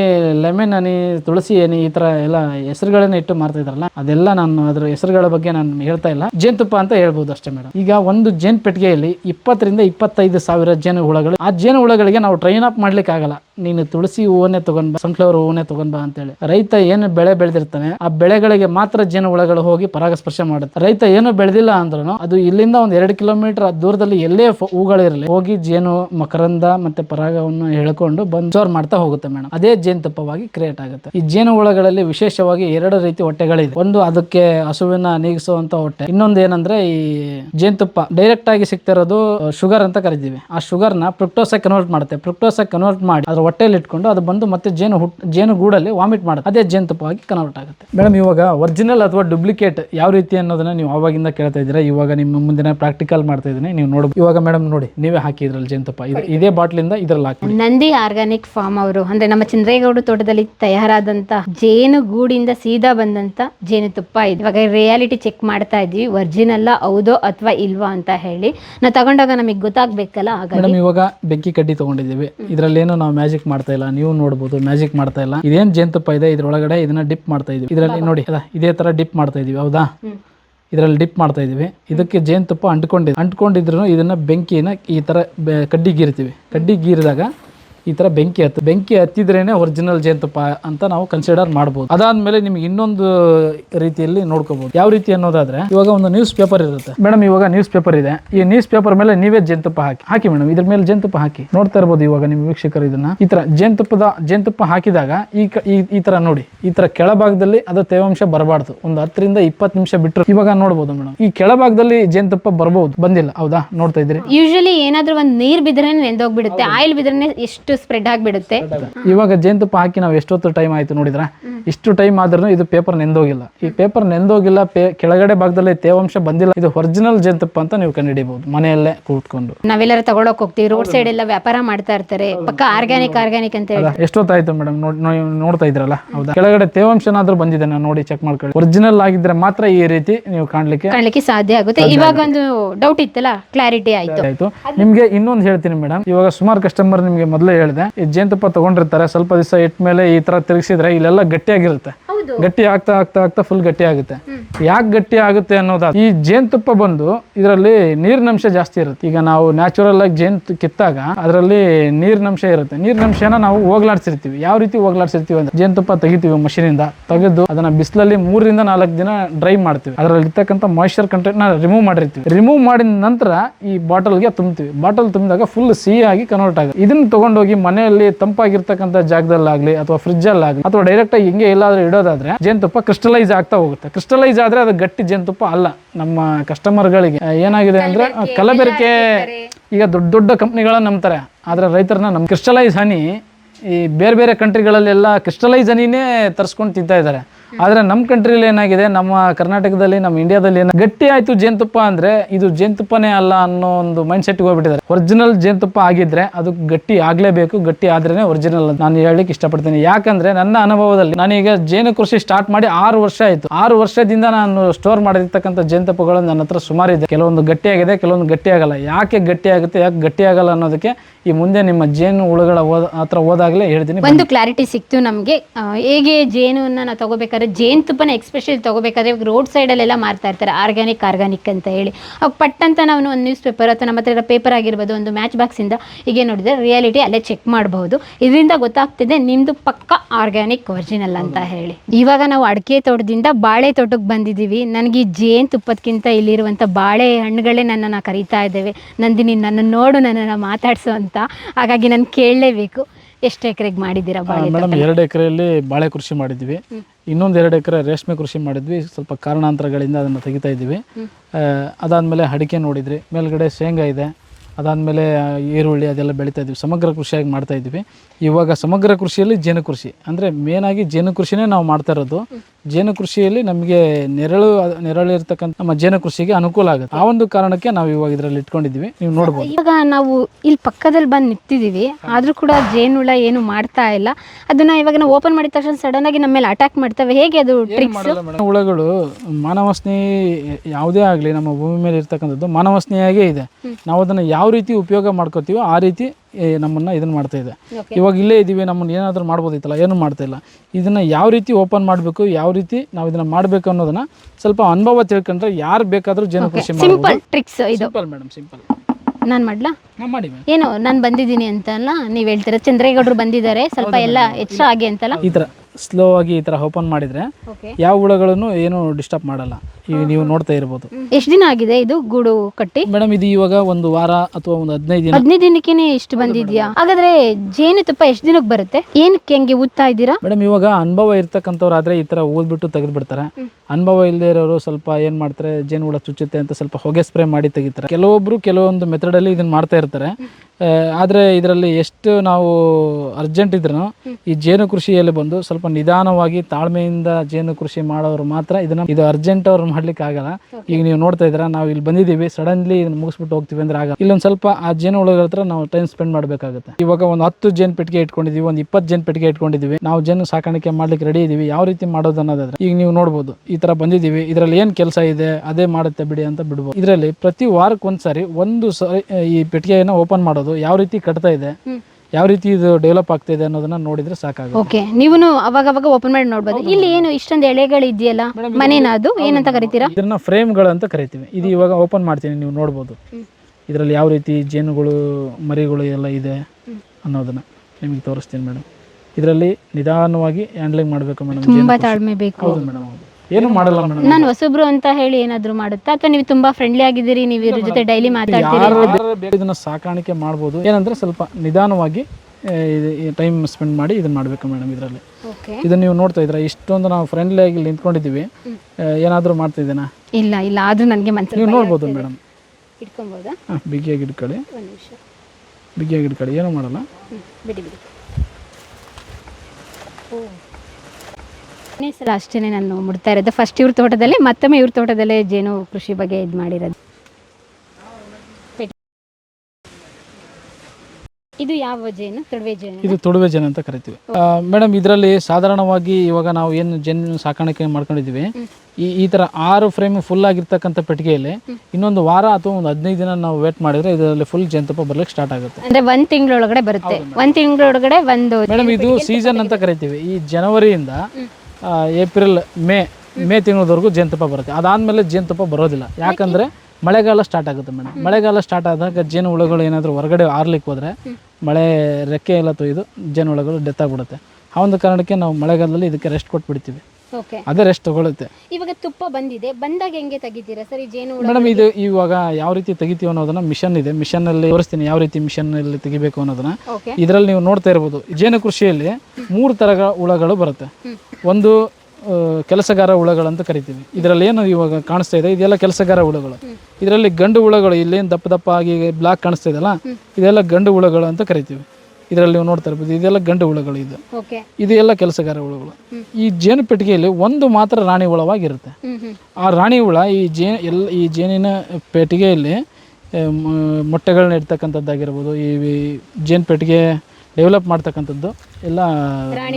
ಲೆಮನ್ ಹನಿ, ತುಳಸಿ ಹನಿ ಈ ತರ ಎಲ್ಲ ಹೆಸರುಗಳನ್ನ ಇಟ್ಟು ಮಾರ್ತಾ ಇದ್ರಲ್ಲ ಅದೆಲ್ಲ ನಾನು ಅದ್ರ ಹೆಸರುಗಳ ಬಗ್ಗೆ ನಾನು ಹೇಳ್ತಾ ಇಲ್ಲ. ಜೇನುತುಪ್ಪ ಅಂತ ಹೇಳ್ಬೋದು ಅಷ್ಟೇ ಮೇಡಮ್ ಈಗ ಒಂದು ಜೇನು ಪೆಟ್ಟಿಗೆಯಲ್ಲಿ ಇಪ್ಪತ್ತರಿಂದ ಇಪ್ಪತ್ತೈದು ಸಾವಿರ ಜೇನು ಹುಳಗಳು ಆ ಜೇನು ಹುಳಗಳಿಗೆ ನಾವು ಟ್ರೈನ್ ಅಪ್ ಮಾಡ್ಲಿಕ್ಕೆ ಆಗಲ್ಲ ನೀನು ತುಳಸಿ ಹೂವನ್ನೇ ತಗೊಂಡ್ ಬಾ ಸನ್ಫ್ಲವರ್ ಹೂವನ್ನೇ ತಗೊಂಡ್ ಬಾ ಅಂತೇಳಿ. ರೈತ ಏನು ಬೆಳೆ ಬೆಳೆದಿರ್ತಾನೆ, ಆ ಬೆಳೆಗಳಿಗೆ ಮಾತ್ರ ಜೇನು ಹುಳಗಳು ಹೋಗಿ ಪರಾಗಸ್ಪರ್ಶ ಮಾಡುತ್ತೆ. ರೈತ ಏನು ಬೆಳೆದಿಲ್ಲ ಅಂದ್ರೂ ಅದು ಇಲ್ಲಿಂದ ಒಂದು ಎರಡು ಕಿಲೋಮೀಟರ್ ದೂರದಲ್ಲಿ ಎಲ್ಲೇ ಹೂಗಳಿರಲಿ ಹೋಗಿ ಜೇನು, ಮಕರಂದ ಮತ್ತೆ ಪರಾಗವನ್ನು ಹೇಳ್ಕೊಂಡು ಬಂದು ಸ್ಟೋರ್ ಮಾಡ್ತಾ ಹೋಗುತ್ತೆ ಮೇಡಮ್ ಅದೇ ಜೇನುತುಪ್ಪವಾಗಿ ಕ್ರಿಯೇಟ್ ಆಗುತ್ತೆ. ಈ ಜೇನು ಹುಳಗಳಲ್ಲಿ ವಿಶೇಷವಾಗಿ ಎರಡು ರೀತಿ ಹೊಟ್ಟೆಗಳಿದೆ. ಒಂದು ಅದಕ್ಕೆ ಹಸುವಿನ ನೀಗಿಸುವಂತ ಹೊಟ್ಟೆ, ಇನ್ನೊಂದು ಏನಂದ್ರೆ ಈ ಜೇನುತುಪ್ಪ ಡೈರೆಕ್ಟ್ ಆಗಿ ಸಿಗ್ತಿರೋದು ಶುಗರ್ ಅಂತ ಕರಿತೀವಿ. ಆ ಶುಗರ್ನ ಫ್ರುಕ್ಟೋಸ್ ಕನ್ವರ್ಟ್ ಮಾಡುತ್ತೆ. ಫ್ರುಕ್ಟೋಸ್ ಕನ್ವರ್ಟ್ ಮಾಡಿ ಅದ್ರ ಹೊಟ್ಟೆಯಲ್ಲಿ ಇಟ್ಕೊಂಡು ಅದು ಬಂದು ಮತ್ತೆ ಜೇನು ಹುಟ್ ಜೇನು ಗೂಡಲ್ಲಿ ವಾಮಿಟ್ ಮಾಡುತ್ತೆ ಅದೇ ಜೇನುತುಪ್ಪವಾಗಿ ಕನ್ವರ್ಟ್ ಆಗುತ್ತೆ. ಮೇಡಮ್ ಇವಾಗ ಒರಿಜಿನಲ್ ಅಥವಾ ಡುಪ್ಲಿಕೇಟ್ ಯಾವ ರೀತಿ ಅನ್ನೋದನ್ನ ನೀವು ಅವಾಗಿಂದ ಕೇಳ್ತಾ ಇದ್ದೀರಾ? ಇವಾಗ ನಿಮ್ಮ ಮುಂದಿನ ಪ್ರಾಕ್ಟಿಕಲ್ ಮಾಡ್ತಾ ಇದ್ದೀನಿ. ನೀವು ನೋಡಿ. ಇವಾಗ ಮೇಡಮ್ ನೋಡಿ ನೀವೇ ಹಾಕಿ ಇದ್ರಲ್ಲಿ ಜೇನುತುಪ್ಪ. ಇದು ಇದೇ ಬಾಟ್ಲಿಂದ ಇದ್ರಲ್ಲಿ ಹಾಕಿ. ನಂದಿ ಆರ್ಗಾನಿಕ್ ಫಾರ್ಮ್ ಅವರು ಅಂದ್ರೆ ನಮ್ಮ ಚಂದ್ರೇಗೌಡ ತೋಟದಲ್ಲಿ ತಯಾರಾದಂತ ಜೇನು ಗೂಡಿಂದ ಸೀದಾ ಬಂದಂತ ಜೇನುತುಪ್ಪ ಇದೆ. ಇವಾಗ ರಿಯಾಲಿಟಿ ಚೆಕ್ ಮಾಡ್ತಾ ಇದ್ವಿ. ಒರಿಜಿನಲ್ ಹೌದೋ ಅಥವಾ ಇಲ್ವಾ ಅಂತ ಹೇಳಿ. ನಾವು ತಗೊಂಡಾಗ ನಮಗೆ ಗೊತ್ತಾಗ್ಬೇಕಲ್ಲ ಹಾಗಾಗಿ. ಮೇಡಮ್ ಇವಾಗ ಬೆಂಕಿ ಕಡ್ಡಿ ತಗೊಂಡಿದ್ದೀವಿ. ಇದ್ರಲ್ಲೇನು ನಾವು ಮ್ಯಾಜಿಕ್ ಮಾಡ್ತಾ ಇಲ್ಲ ನೀವು ನೋಡಬಹುದು ಮ್ಯಾಜಿಕ್ ಮಾಡ್ತಾ ಇಲ್ಲ. ಇದೇನ್ ಜೇನುತುಪ್ಪ ಇದೆ? ಇದ್ರೊಳಗಡೆ ಇದನ್ನ ಡಿಪ್ ಮಾಡ್ತಾ ಇದೀವಿ. ಇದರಲ್ಲಿ ನೋಡಿ ಇದೇ ತರ ಡಿಪ್ ಮಾಡ್ತಾ ಇದೀವಿ ಹೌದಾ? ಇದರಲ್ಲಿ ಡಿಪ್ ಮಾಡ್ತಾ ಇದೀವಿ. ಇದಕ್ಕೆ ಜೇನುತುಪ್ಪ ಅಂಟ್ಕೊಂಡಿದೆ ಅಂಟ್ಕೊಂಡಿದ್ರು ಇದನ್ನ ಬೆಂಕಿನ ಈ ತರ ಕಡ್ಡಿ ಗೀರ್ತೀವಿ. ಕಡ್ಡಿ ಗೀರಿದಾಗ ಈ ತರ ಬೆಂಕಿ ಹತ್ತು, ಬೆಂಕಿ ಹತ್ತಿದ್ರೇನೆ ಒರಿಜಿನಲ್ ಜೇನುತುಪ್ಪ ಅಂತ ನಾವು ಕನ್ಸಿಡರ್ ಮಾಡ್ಬೋದು. ಅದಾದ್ಮೇಲೆ ನಿಮ್ಗೆ ಇನ್ನೊಂದು ರೀತಿಯಲ್ಲಿ ನೋಡ್ಕೋಬಹುದು ಯಾವ ರೀತಿ ಅನ್ನೋದಾದ್ರೆ, ಇವಾಗ ಒಂದು ನ್ಯೂಸ್ ಪೇಪರ್ ಇರುತ್ತೆ. ಮೇಡಮ್, ಇವಾಗ ನ್ಯೂಸ್ ಪೇಪರ್ ಇದೆ. ಈ ನ್ಯೂಸ್ ಪೇಪರ್ ಮೇಲೆ ನೀವೇ ಜೇನುತುಪ್ಪ ಹಾಕಿ ಹಾಕಿ ಮೇಡಮ್, ಇದ್ರ ಮೇಲೆ ಜೇನುತುಪ್ಪ ಹಾಕಿ. ನೋಡ್ತಾ ಇರ್ಬೋದು ಇವಾಗ ನಿಮ್ಮ ವೀಕ್ಷಕರು ಇದನ್ನ. ಈ ತರ ಜೇನುತುಪ್ಪದ ಜೇನುತುಪ್ಪ ಹಾಕಿದಾಗ ಈ- ಈ ತರ ನೋಡಿ, ಈ ತರ ಕೆಳಭಾಗದಲ್ಲಿ ಅದು ತೇವಾಂಶ ಬರಬಾರ್ದು. ಒಂದು ಹತ್ತರಿಂದ ಇಪ್ಪತ್ತು ನಿಮಿಷ ಬಿಟ್ಟರು ಇವಾಗ ನೋಡಬಹುದು ಮೇಡಮ್. ಈ ಕೆಳಭಾಗದಲ್ಲಿ ಜೇನುತುಪ್ಪ ಬರಬಹುದು, ಬಂದಿಲ್ಲ. ಹೌದಾ? ನೋಡ್ತಾ ಇದ್ರಿ ಯೂಶಲಿ ಏನಾದ್ರೂ ಒಂದು ನೀರ್ ಬಿದ್ರೆ ನೆಂದೋಗ್ಬಿಡುತ್ತೆ ಆಯಿಲ್ ಬಿದ್ರೆ ಎಷ್ಟು ಸ್ಪ್ರೆಡ್ ಆಗಿಬಿಡುತ್ತೆ. ಇವಾಗ ಜೇನುತುಪ್ಪ ಹಾಕಿ ನಾವು ಎಷ್ಟೊತ್ತು ಟೈಮ್ ಆಯ್ತು ನೋಡಿದ್ರ? ಇಷ್ಟು ಟೈಮ್ ಆದ್ರೂ ಇದು ಪೇಪರ್ ನೆಂದೋಗಿಲ್ಲ. ಈ ಪೇಪರ್ ನೆಂದೋಗಿಲ್ಲ ಕೆಳಗಡೆ ಭಾಗದಲ್ಲಿ ತೇವಾಂಶ ಬಂದಿಲ್ಲ. ಇದು ಒರಿಜಿನಲ್ ಜೇನುತುಪ್ಪ ಅಂತ ನೀವು ಕಂಡುಹಿಡಿಬಹುದು ಮನೆಯಲ್ಲೇ ಕೂತ್ಕೊಂಡು. ನಾವೆಲ್ಲರೂ ತಗೊಳಕ್ ಹೋಗ್ತೀವಿ ರೋಡ್ ಸೈಡ್ ಎಲ್ಲ ವ್ಯಾಪಾರ ಮಾಡ್ತಾ ಇರ್ತಾರೆ. ಪಕ್ಕ ಆರ್ಗ್ಯಾನಿಕ್ ಆರ್ಗ್ಯಾನಿಕ್ ಅಂತ ಹೇಳಿ. ಎಷ್ಟೊತ್ತಾಯ್ತು ಮೇಡಮ್ ನೋಡ್ತಾ ಇದ್ರಲ್ಲ? ಹೌದಾ? ಕೆಳಗಡೆ ತೇವಾಂಶನಾದ್ರೂ ಬಂದಿದೆ ನಾನು ನೋಡಿ ಚೆಕ್ ಮಾಡ್ಕೊಳ್ಳಿ. ಒರಿಜಿನಲ್ ಆಗಿದ್ರೆ ಮಾತ್ರ ಈ ರೀತಿ ನೀವು ಕಾಣ್ಲಿಕ್ಕೆ ಕಾಣ್ಲಿಕ್ಕೆ ಸಾಧ್ಯ ಆಗುತ್ತೆ. ಇವಾಗ ಒಂದು ಡೌಟ್ ಇತ್ತಲ್ಲ ಕ್ಲಾರಿಟಿ ಆಯ್ತು. ಆಯ್ತು. ನಿಮ್ಗೆ ಇನ್ನೊಂದು ಹೇಳ್ತೀನಿ ಮೇಡಮ್ ಇವಾಗ ಸುಮಾರು ಕಸ್ಟಮರ್ ನಿಮ್ಗೆ ಮೊದಲೇ ಹೇಳಿದೆ. ಈ ಜೇನುತುಪ್ಪ ತಗೊಂಡಿರ್ತಾರೆ. ಸ್ವಲ್ಪ ದಿವಸ ಇಟ್ಟ ಮೇಲೆ ಈ ತರ ತಿರುಗಿಸಿದ್ರೆ ಇಲ್ಲೆಲ್ಲ ಗಟ್ಟಿಯಾಗಿರುತ್ತೆ. ಗಟ್ಟಿ ಆಗ್ತಾ ಆಗ್ತಾ ಆಗ್ತಾ ಫುಲ್ ಗಟ್ಟಿ ಆಗುತ್ತೆ. ಯಾಕೆ ಗಟ್ಟಿ ಆಗುತ್ತೆ ಅನ್ನೋದ ಈ ಜೇನುತುಪ್ಪ ಬಂದು ಇದರಲ್ಲಿ ನೀರಿನಂಶ ಜಾಸ್ತಿ ಇರುತ್ತೆ. ಈಗ ನಾವು ನ್ಯಾಚುರಲ್ ಆಗಿ ಜೇನು ಕಿತ್ತಾಗ ಅದರಲ್ಲಿ ನೀರಿನಂಶ ಇರುತ್ತೆ. ನೀರಿನಂಶನ ನಾವು ಹೋಗ್ಲಾಡ್ಸಿರ್ತೀವಿ. ಯಾವ ರೀತಿ ಹೋಗ್ಲಾಡ್ಸಿರ್ತೀವಿ ಅಂದ್ರೆ ಜೇನುತುಪ್ಪ ತೆಗಿತೀವಿ ಇಂದ ತೆಗೆದು ಅದನ್ನ ಬಿಸಿಲಲ್ಲಿ ಮೂರರಿಂದ ನಾಲ್ಕು ದಿನ ಡ್ರೈ ಮಾಡ್ತೀವಿ. ಅದರಲ್ಲಿ ಇರ್ತಕ್ಕಂಥ ಮಾಯಿಶ್ಚರ್ ಕಂಟೆಂಟ್ನ ರಿಮೂವ್ ಮಾಡಿರ್ತೀವಿ. ರಿಮೂವ್ ಮಾಡಿದ ನಂತರ ಈ ಬಾಟಲ್ಗೆ ತುಂಬ್ತೀವಿ ಬಾಟಲ್ ತುಂಬಿದಾಗ ಫುಲ್ ಸಿಹಿ ಆಗಿ ಕನ್ವರ್ಟ್ ಆಗುತ್ತೆ. ಇದನ್ನ ತಗೊಂಡೋಗಿ ಮನೆಯಲ್ಲಿ ತಂಪಾಗಿರ್ತಕ್ಕಂಥ ಜಾಗದಲ್ಲಾಗ್ಲಿ ಅಥವಾ ಫ್ರಿಜ್ ಅಲ್ಲಾಗ್ಲಿ ಅಥವಾ ಡೈರೆಕ್ಟ್ ಆಗಿ ಹಿಂಗೆ ಎಲ್ಲಾದ್ರೂ ಇಡೋದಾದ್ರೆ ಜೇನುತುಪ್ಪ ಕ್ರಿಸ್ಟಲೈಸ್ ಆಗ್ತಾ ಹೋಗುತ್ತೆ. ಕ್ರಿಸ್ಟಲೈಸ್ ಆದ್ರೆ ಅದು ಗಟ್ಟಿ ಜೇನುತುಪ್ಪ ಅಲ್ಲ. ನಮ್ಮ ಕಸ್ಟಮರ್ಗಳಿಗೆ ಏನಾಗಿದೆ ಅಂದ್ರೆ ಕಲಬೆರಕೆ ಈಗ ದೊಡ್ಡ ದೊಡ್ಡ ಕಂಪ್ನಿಗಳನ್ನ ನಂಬ್ತಾರೆ. ಆದ್ರೆ ರೈತರನ್ನ ನಮ್ ಕ್ರಿಸ್ಟಲೈಸ್ ಹನಿ ಈ ಬೇರೆ ಬೇರೆ ಕಂಟ್ರಿಗಳಲ್ಲೆಲ್ಲ ಕ್ರಿಸ್ಟಲೈಸ್ ಹನಿನೇ ತರಿಸ್ಕೊಂಡು ತಿಂತಾ ಇದ್ದಾರೆ. ಆದರೆ ನಮ್ಮ ಕಂಟ್ರಿಲಿ ಏನಾಗಿದೆ? ನಮ್ಮ ಕರ್ನಾಟಕದಲ್ಲಿ ನಮ್ಮ ಇಂಡಿಯಾದಲ್ಲಿ ಏನ ಗಟ್ಟಿ ಆಯ್ತು ಜೇನುತುಪ್ಪ ಅಂದ್ರೆ ಇದು ಜೇನುತುಪ್ಪನೇ ಅಲ್ಲ ಅನ್ನೋ ಒಂದು ಮೈಂಡ್ ಸೆಟ್ಗೆ ಹೋಗ್ಬಿಟ್ಟಿದ್ದಾರೆ. ಒರಿಜಿನಲ್ ಜೇನುತುಪ್ಪ ಆಗಿದ್ರೆ ಅದು ಗಟ್ಟಿ ಆಗ್ಲೇಬೇಕು ಗಟ್ಟಿ ಆದ್ರೇ ಒರಿಜಿನಲ್ ನಾನು ಹೇಳಲಿಕ್ಕೆ ಇಷ್ಟಪಡ್ತೀನಿ. ಯಾಕಂದ್ರೆ ನನ್ನ ಅನುಭವದಲ್ಲಿ ನಾನೀಗ ಜೇನು ಕೃಷಿ ಸ್ಟಾರ್ಟ್ ಮಾಡಿ ಆರು ವರ್ಷ ಆಯ್ತು. ಆರು ವರ್ಷದಿಂದ ನಾನು ಸ್ಟೋರ್ ಮಾಡಿರ್ತಕ್ಕಂಥ ಜೇನುತುಪ್ಪಗಳು ನನ್ನ ಹತ್ರ ಸುಮಾರಿದೆ ಇದೆ. ಕೆಲವೊಂದು ಗಟ್ಟಿಯಾಗಿದೆ ಕೆಲವೊಂದು ಗಟ್ಟಿ ಆಗಲ್ಲ. ಯಾಕೆ ಗಟ್ಟಿ ಆಗುತ್ತೆ ಯಾಕೆ ಗಟ್ಟಿ ಆಗಲ್ಲ ಅನ್ನೋದಕ್ಕೆ ಈ ಮುಂದೆ ನಿಮ್ಮ ಜೇನು ಹುಳುಗಳ ಹತ್ರ ಹೋದಾಗಲೇ ಹೇಳ್ತೀನಿ. ಒಂದು ಕ್ಲಾರಿಟಿ ಸಿಕ್ತು ನಮಗೆ. ಹೇಗೆ ಜೇನನ್ನ ನಾವು ತಗೋಬೇಕಾದ್ರೆ ಜೇನುತುಪ್ಪನ ಎಕ್ಸ್ಪೆಷಲಿ ತೊಗೋಬೇಕಾದ್ರೆ ಇವಾಗ ರೋಡ್ ಸೈಡಲ್ಲೆಲ್ಲ ಮಾರ್ತಾ ಇರ್ತಾರೆ ಆರ್ಗ್ಯಾನಿಕ್ ಆರ್ಗ್ಯಾನಿಕ್ ಅಂತ ಹೇಳಿ. ಅವಾಗ ಪಟ್ಟಂತ ನಾವು ಒಂದು ನ್ಯೂಸ್ ಪೇಪರ್ ಅಥವಾ ನಮ್ಮ ಹತ್ರ ಪೇಪರ್ ಆಗಿರ್ಬೋದು ಒಂದು ಮ್ಯಾಚ್ ಬಾಕ್ಸಿಂದ ಈಗ ನೋಡಿದ್ರೆ ರಿಯಾಲಿಟಿ ಅಲ್ಲೇ ಚೆಕ್ ಮಾಡಬಹುದು. ಇದರಿಂದ ಗೊತ್ತಾಗ್ತಿದೆ ನಿಮ್ಮದು ಪಕ್ಕ ಆರ್ಗ್ಯಾನಿಕ್ ಒರಿಜಿನಲ್ ಅಂತ ಹೇಳಿ. ಇವಾಗ ನಾವು ಅಡಿಕೆ ತೋಟದಿಂದ ಬಾಳೆ ತೋಟಕ್ಕೆ ಬಂದಿದ್ದೀವಿ. ನನಗೆ ಈ ಜೇನು ತುಪ್ಪದಕ್ಕಿಂತ ಇಲ್ಲಿರುವಂಥ ಬಾಳೆ ಹಣ್ಣುಗಳೇ ನನ್ನನ್ನು ಕರೀತಾ ಇದ್ದೇವೆ. ನಂದಿನಿ ನನ್ನನ್ನು ನೋಡು ನನ್ನನ್ನು ಮಾತಾಡಿಸು ಅಂತ. ಹಾಗಾಗಿ ನಾನು ಕೇಳಲೇಬೇಕು. ಎಷ್ಟು ಎಕರೆಗೆ ಮಾಡಿದ್ದೀರಾ ಬಾಳೆ ಮೇಡಮ್ ಎರಡು ಎಕರೆಯಲ್ಲಿ ಬಾಳೆ ಕೃಷಿ ಮಾಡಿದ್ವಿ. ಇನ್ನೊಂದು ಎರಡು ಎಕರೆ ರೇಷ್ಮೆ ಕೃಷಿ ಮಾಡಿದ್ವಿ. ಸ್ವಲ್ಪ ಕಾರಣಾಂತರಗಳಿಂದ ಅದನ್ನು ತೆಗಿತಾ ಇದ್ದೀವಿ. ಅದಾದಮೇಲೆ ಅದಾದ್ಮೇಲೆ ಅಡಿಕೆ ನೋಡಿದ್ರಿ. ಮೇಲ್ಗಡೆ ಶೇಂಗಾ ಇದೆ. ಅದಾದಮೇಲೆ ಈರುಳ್ಳಿ ಅದೆಲ್ಲ ಬೆಳೀತಾ ಇದ್ವಿ. ಸಮಗ್ರ ಕೃಷಿಯಾಗಿ ಮಾಡ್ತಾ ಇದ್ವಿ. ಇವಾಗ ಸಮಗ್ರ ಕೃಷಿಯಲ್ಲಿ ಜೇನು ಕೃಷಿ. ಅಂದರೆ ಮೇನಾಗಿ ಜೇನು ಕೃಷಿನೇ ನಾವು ಮಾಡ್ತಾ ಇರೋದು. ಜೇನು ಕೃಷಿಯಲ್ಲಿ ನಮಗೆ ನೆರಳು ನೆರಳು ಇರ್ತಕ್ಕಂಥ ನಮ್ಮ ಜೇನು ಕೃಷಿಗೆ ಅನುಕೂಲ ಆಗುತ್ತೆ. ಆ ಒಂದು ಕಾರಣಕ್ಕೆ ನಾವು ಇವಾಗ ಇದರಲ್ಲಿ ಇಟ್ಕೊಂಡಿದ್ವಿ ನೀವು ನೋಡ್ಬೋದು. ಇವಾಗ ನಾವು ಇಲ್ಲಿ ಪಕ್ಕದಲ್ಲಿ ಬಂದು ನಿಂತಿದ್ದೀವಿ. ಆದರೂ ಕೂಡ ಜೇನುಳ ಏನು ಮಾಡ್ತಾ ಇಲ್ಲ. ಅದನ್ನ ಇವಾಗ ನಾವು ಓಪನ್ ಮಾಡಿದ ತಕ್ಷಣ ಸಡನ್ ಆಗಿ ನಮ್ಮ ಮೇಲೆ ಅಟ್ಯಾಕ್ ಮಾಡ್ತವೆ. ಹೇಗೆ ಅದು ಟ್ರಿಕ್ಸ್ ಹುಳಗಳು ಮಾನವ ಸ್ನೇಹಿ ಯಾವುದೇ ಆಗಲಿ ನಮ್ಮ ಭೂಮಿ ಮೇಲೆ ಇರ್ತಕ್ಕಂಥದ್ದು ಮಾನವ ಸ್ನೇಹಿಯಾಗೇ ಇದೆ ನಾವು ಅದನ್ನು ಯಾವ ರೀತಿ ಉಪಯೋಗ ಮಾಡ್ಕೋತೀವೋ ಆ ರೀತಿ ನಮ್ಮನ್ನು ಇದನ್ನ ಮಾಡ್ತಾ ಇದೆ. ಇವಾಗ ಇಲ್ಲೇ ಇದ್ದೀವಿ ನಮ್ಮನ್ನ ಏನಾದರೂ ಮಾಡ್ಬೋದಿತ್ತಲ್ಲ ಏನು ಮಾಡ್ತಾ ಇಲ್ಲ. ಇದನ್ನ ಯಾವ ರೀತಿ ಓಪನ್ ಮಾಡಬೇಕು ಯಾವ ರೀತಿ ನಾವು ಇದನ್ನ ಮಾಡಬೇಕು ಅನ್ನೋದನ್ನ ಸ್ವಲ್ಪ ಅನುಭವ ತಿಳ್ಕೊಂಡ್ರೆ ಯಾರು ಬೇಕಾದರೂ ಜನ ಕೃಷಿ ಸಿಂಪಲ್ ಟ್ರಿಕ್ಸ್ ಇದು. ಸಿಂಪಲ್ ಮೇಡಮ್ ಸಿಂಪಲ್ ನಾನು ಮಾಡ್ಲಾ? ಮಾಡಿ ಏನು ನಾನು ಬಂದಿದ್ದೀನಿ ಅಂತಲ್ಲ ನೀವು ಹೇಳ್ತೀರಾ ಚಂದ್ರೇಗೌಡರು ಬಂದಿದ್ದಾರೆ ಸ್ವಲ್ಪ ಎಲ್ಲ ಎಕ್ಸ್ಟ್ರಾ ಆಗಿ ಅಂತಲ್ಲ? ಈ ಥರ ಸ್ಲೋ ಆಗಿ ಈ ಥರ ಓಪನ್ ಮಾಡಿದರೆ ಯಾವ ಹುಳಗಳನ್ನು ಏನು ಡಿಸ್ಟರ್ಬ್ ಮಾಡಲ್ಲ. ಈಗ ನೀವು ನೋಡ್ತಾ ಇರ್ಬೋದು. ಎಷ್ಟು ದಿನ ಆಗಿದೆ ಇದು ಗೂಡು ಕಟ್ಟಿ? ಮೇಡಮ್ ಇದು ಇವಾಗ ಒಂದು ವಾರ ಅಥವಾ ಒಂದು ಹದಿನೈದು ದಿನ. ಹದಿನೈದು ದಿನಕ್ಕೇನೆ ಇಷ್ಟು ಬಂದಿದ್ಯಾ? ಹಾಗಾದ್ರೆ ಜೇನುತುಪ್ಪ ಎಷ್ಟು ದಿನಕ್ಕೆ ಬರುತ್ತೆ? ಏನಕ್ಕೆ ಹೆಂಗೆ ಊದ್ತಾ ಇದ್ದೀರಾ? ಮೇಡಮ್ ಇವಾಗ ಅನುಭವ ಇರ್ತಕ್ಕಂಥವ್ರು ಆದ್ರೆ ಈ ತರ ಓದ್ಬಿಟ್ಟು ತೆಗೆದು ಬಿಡ್ತಾರೆ ಅನುಭವ ಇಲ್ಲದೆ ಇರೋರು ಸ್ವಲ್ಪ ಏನ್ ಮಾಡ್ತಾರೆ ಜೇನು ಹುಳ ಚುಚ್ಚುತ್ತೆ ಅಂತ ಸ್ವಲ್ಪ ಹೊಗೆ ಸ್ಪ್ರೇ ಮಾಡಿ ತೆಗಿತಾರೆ. ಕೆಲವೊಬ್ರು ಕೆಲವೊಂದು ಮೆಥಡ್ ಅಲ್ಲಿ ಇದನ್ನ ಮಾಡ್ತಾ ಇರ್ತಾರೆ. ಆದ್ರೆ ಇದರಲ್ಲಿ ಎಷ್ಟು ನಾವು ಅರ್ಜೆಂಟ್ ಇದ್ರೂ ಈ ಜೇನು ಕೃಷಿಯಲ್ಲಿ ಬಂದು ಸ್ವಲ್ಪ ನಿಧಾನವಾಗಿ ತಾಳ್ಮೆಯಿಂದ ಜೇನು ಕೃಷಿ ಮಾಡೋರು ಮಾತ್ರ ಇದನ್ನ ಇದು ಅರ್ಜೆಂಟ್ ಅವ್ರು ಮಾಡ್ಲಿಕ್ಕೆ ಆಗಲ್ಲ. ಈಗ ನೀವು ನೋಡ್ತಾ ಇದ್ದೀರಾ ನಾವು ಇಲ್ಲಿ ಬಂದಿದ್ದೀವಿ. ಸಡನ್ಲಿ ಮುಗಿಸ್ಬಿಟ್ಟು ಹೋಗ್ತೀವಿ ಅಂದ್ರೆ ಆಗ ಇಲ್ಲೊಂದು ಸ್ವಲ್ಪ ಆ ಜೇನು ಹುಳುಗಳ ಹತ್ರ ನಾವು ಟೈಮ್ ಸ್ಪೆಂಡ್ ಮಾಡಬೇಕಾಗುತ್ತೆ. ಇವಾಗ ಒಂದು ಹತ್ತು ಜೇನು ಪೆಟ್ಟಿಗೆ ಇಟ್ಕೊಂಡಿದೀವಿ ಒಂದು ಇಪ್ಪತ್ತು ಜೇನು ಪೆಟ್ಟಿಗೆ ಇಟ್ಕೊಂಡಿದೀವಿ ನಾವು ಜೇನು ಸಾಕಾಣಿಕೆ ಮಾಡ್ಲಿಕ್ಕೆ ರೆಡಿ ಇದೀವಿ. ಯಾವ ರೀತಿ ಮಾಡೋದು ಅನ್ನೋದಾದ್ರೆ ಈಗ ನೀವು ನೋಡ್ಬೋದು ಈ ತರ ಬಂದಿದ್ದೀವಿ. ಇದರಲ್ಲಿ ಏನು ಕೆಲಸ ಇದೆ ಅದೇ ಮಾಡುತ್ತೆ ಬಿಡಿ ಅಂತ ಬಿಡ್ಬೋದು. ಇದರಲ್ಲಿ ಪ್ರತಿ ವಾರಕ್ಕೆ ಒಂದ್ಸಾರಿ ಒಂದು ಸಾರಿ ಈ ಪೆಟ್ಟಿಗೆಯನ್ನು ಓಪನ್ ಮಾಡೋದು ಯಾವ ರೀತಿ ಕಟ್ತಾ ಇದೆ ಯಾವ ರೀತಿ ಇದು ಡೆವಲಪ್ ಆಗ್ತಾ ಇದೆ ಅನ್ನೋದನ್ನ ನೋಡಿದ್ರೆ ಸಾಕಾಗುತ್ತೆ. ಓಕೆ ನೀವು ಅವಾಗ ಅವಾಗ ಓಪನ್ ಮಾಡಿ ನೋಡಬಹುದು ಇಲ್ಲಿ ಏನು ಇಷ್ಟೊಂದು ಎಳೆಗಳು ಇದೆಯಲ್ಲ? ಮನೇನ ಅದು? ಏನಂತ ಕರಿತೀರಾ? ಇದನ್ನ ಫ್ರೇಮ್ಗಳು ಅಂತ ಕರಿತೀವಿ. ಇದು ಇವಾಗ ಓಪನ್ ಮಾಡ್ತೀನಿ ನೀವು ನೋಡ್ಬೋದು. ಇದರಲ್ಲಿ ಯಾವ ರೀತಿ ಜೇನುಗಳು ಮರಿಗಳು ಎಲ್ಲ ಇದೆ ಅನ್ನೋದನ್ನ ನಿಮಗೆ ತೋರಿಸ್ತೀನಿ ಮೇಡಮ್ ಇದರಲ್ಲಿ ನಿಧಾನವಾಗಿ ಹ್ಯಾಂಡ್ಲಿಂಗ್ ಮಾಡಬೇಕು ಮೇಡಮ್ ತುಂಬಾ ತಾಳ್ಮೆ ಬೇಕು. ಹೌದು ಮೇಡಮ್ ಹೌದು. ಏನು ಮಾಡಲ್ಲ ಮೇಡಮ್ ನಾನು ಹೊಸಬ್ರು ಅಂತ ಹೇಳಿ ಏನಾದ್ರು ಮಾಡುತ್ತಾ? ಅಥವಾ ನೀವು ತುಂಬಾ ಫ್ರೆಂಡ್ಲಿ ಆಗಿದ್ದೀರಿ ನೀವು ಇವ್ರ ಜೊತೆ ಡೈಲಿ ಮಾತಾಡ್ತೀರಿ? ಯಾರು ಇದನ್ನ ಸಾಕಾಣಿಕೆ ಮಾಡ್ಬೋದು. ಏನಂದ್ರೆ ಸ್ವಲ್ಪ ನಿಧಾನವಾಗಿ ಟೈಮ್ ಸ್ಪೆಂಡ್ ಮಾಡಿ ಇದನ್ನ ಮಾಡಬೇಕು ಮೇಡಮ್ ಇದರಲ್ಲಿ. ಓಕೆ. ಇದನ್ನ ನೀವು ನೋಡ್ತಾ ಇದ್ರ ಇಷ್ಟೊಂದು ನಾವು ಫ್ರೆಂಡ್ಲಿ ಆಗಿ ಇಲ್ಲಿ ನಿಂತ್ಕೊಂಡಿದ್ದೀವಿ. ಏನಾದರೂ ಮಾಡ್ತಿದ್ದೀನಾ ಇಲ್ಲ ಇಲ್ಲ ಆದ್ರೂ ನನಗೆ ಮನ್ಸಲ್ಲಿ ನೀವು ನೋಡ್ಬೋದು ಮೇಡಮ್. ಇಟ್ಕೊಬೋದಾ? ಹಾಂ ಬಿಗಿಯಾಗಿ ಇಟ್ಕೊಳ್ಳಿ. ಒಂದು ನಿಮಿಷ. ಬಿಗಿಯಾಗಿ ಇಟ್ಕೊಳ್ಳಿ ಏನೂ ಮಾಡಲ್ಲ. ಬಿಡಿ ಬಿಡಿ. ಕೊನೆ ಸಲ ಅಷ್ಟೇ ನಾನು ಮುಡ್ತಾ ಇರೋದು. ಫಸ್ಟ್ ಇವ್ರ ತೋಟದಲ್ಲಿ ಮತ್ತೊಮ್ಮೆ ಇವ್ರ ತೋಟದಲ್ಲೇ ಜೇನು ಕೃಷಿ ಬಗ್ಗೆ ಇದು ಮಾಡಿರೋದು. ಇದು ಯಾವ ಜೇನು? ತೊಡವೆ ಜೇನು ಇದು ತೊಡವೆ ಜೇನು ಅಂತ ಕರಿತೀವಿ. ಮೇಡಮ್ ಇದರಲ್ಲಿ ಸಾಧಾರಣವಾಗಿ ಇವಾಗ ನಾವು ಏನು ಜೇನು ಸಾಕಾಣಿಕೆ ಮಾಡ್ಕೊಂಡಿದೀವಿ ಈ ಈ ತರ ಆರು ಫ್ರೇಮ್ ಫುಲ್ ಆಗಿರ್ತಕ್ಕಂಥ ಪೆಟ್ಟಿಗೆಯಲ್ಲಿ ಇನ್ನೊಂದು ವಾರ ಅಥವಾ ಒಂದು ಹದಿನೈದು ದಿನ ನಾವು ವೇಟ್ ಮಾಡಿದ್ರೆ ಇದರಲ್ಲಿ ಫುಲ್ ಜೇನುತುಪ್ಪ ಬರ್ಲಿಕ್ಕೆ ಸ್ಟಾರ್ಟ್ ಆಗುತ್ತೆ. ಅಂದ್ರೆ ಒಂದ್ ತಿಂಗಳೊಳಗಡೆ ಬರುತ್ತೆ. ಒಂದ್ ತಿಂಗಳೊಳಗಡೆ ಒಂದು ಮೇಡಮ್ ಇದು ಸೀಸನ್ ಅಂತ ಕರಿತೀವಿ. ಈ ಜನವರಿಯಿಂದ ಏಪ್ರಿಲ್ ಮೇ ಮೇ ತಿಂಗಳವರೆಗೂ ಜೇನುತುಪ್ಪ ಬರುತ್ತೆ. ಅದಾದಮೇಲೆ ಜೇನುತುಪ್ಪ ಬರೋದಿಲ್ಲ. ಯಾಕಂದರೆ ಮಳೆಗಾಲ ಸ್ಟಾರ್ಟ್ ಆಗುತ್ತೆ ಮೇಡಮ್. ಮಳೆಗಾಲ ಸ್ಟಾರ್ಟ್ ಆದಾಗ ಜೇನು ಹುಳುಗಳು ಏನಾದರೂ ಹೊರಗಡೆ ಆರ್ಲಿಕ್ಕೆ ಹೋದರೆ ಮಳೆ ರೆಕ್ಕೆ ಎಲ್ಲ ತೊಯ್ದು ಜೇನು ಹುಳುಗಳು ಡೆತ್ ಆಗಿಬಿಡುತ್ತೆ. ಆ ಒಂದು ಕಾರಣಕ್ಕೆ ನಾವು ಮಳೆಗಾಲದಲ್ಲಿ ಇದಕ್ಕೆ ರೆಸ್ಟ್ ಕೊಟ್ಬಿಡ್ತೀವಿ. ಅದೇ ರೆಸ್ಟ್ ತಗೊಳುತ್ತೆ. ಇವಾಗ ತುಪ್ಪ ಬಂದಿದೆ. ಬಂದಾಗ ಹೆಂಗೆ ತೆಗಿತೀರಾ ಸರ್? ಈ ಜೇನು ಮೇಡಮ್ ಇದು. ಇವಾಗ ಯಾವ ರೀತಿ ತೆಗಿತೀವಿ ಅನ್ನೋದನ್ನ ಮಿಷನ್ ಇದೆ. ಮಿಷನ್ನಲ್ಲಿ ತೋರಿಸ್ತೀನಿ ಯಾವ ರೀತಿ ಮಿಷನ್ನಲ್ಲಿ ತೆಗಿಬೇಕು ಅನ್ನೋದನ್ನ. ಇದರಲ್ಲಿ ನೀವು ನೋಡ್ತಾ ಇರ್ಬೋದು ಜೇನು ಕೃಷಿಯಲ್ಲಿ ಮೂರು ತರಹ ಹುಳಗಳು ಬರುತ್ತೆ. ಒಂದು ಕೆಲಸಗಾರ ಕೆಲಸಗಾರ ಹುಳಗಳಂತ ಕರಿತೀವಿ. ಇದರಲ್ಲಿ ಏನು ಇವಾಗ ಕಾಣಿಸ್ತಾ ಇದೆ? ಇದೆಲ್ಲ ಕೆಲಸಗಾರ ಹುಳಗಳು. ಇದರಲ್ಲಿ ಗಂಡು ಹುಳಗಳು ಇಲ್ಲಿ ದಪ್ಪ ದಪ್ಪ ಆಗಿ ಬ್ಲಾಕ್ ಕಾಣಿಸ್ತಾ ಇದೆಯಲ್ಲ ಇದೆಲ್ಲ ಗಂಡು ಹುಳಗಳು ಅಂತ ಕರಿತೀವಿ. ಇದರಲ್ಲಿ ನೀವು ನೋಡ್ತಾ ಇರ್ಬೋದು ಇದೆಲ್ಲ ಗಂಡು ಹುಳುಗಳು ಇದು. ಓಕೆ. ಇದು ಎಲ್ಲ ಕೆಲಸಗಾರ ಹುಳುಗಳು. ಈ ಜೇನು ಪೆಟ್ಟಿಗೆಯಲ್ಲಿ ಒಂದು ಮಾತ್ರ ರಾಣಿ ಹುಳವಾಗಿರುತ್ತೆ. ಆ ರಾಣಿ ಹುಳ ಈ ಜೇ ಎಲ್ಲ ಈ ಜೇನಿನ ಪೆಟ್ಟಿಗೆಯಲ್ಲಿ ಮೊಟ್ಟೆಗಳನ್ನ ಇಡ್ತಕ್ಕಂಥದ್ದಾಗಿರ್ಬೋದು ಈ ಜೇನು ಪೆಟ್ಟಿಗೆ ಡೆವಲಪ್ ಮಾಡ್ತಕ್ಕಂಥದ್ದು ಎಲ್ಲ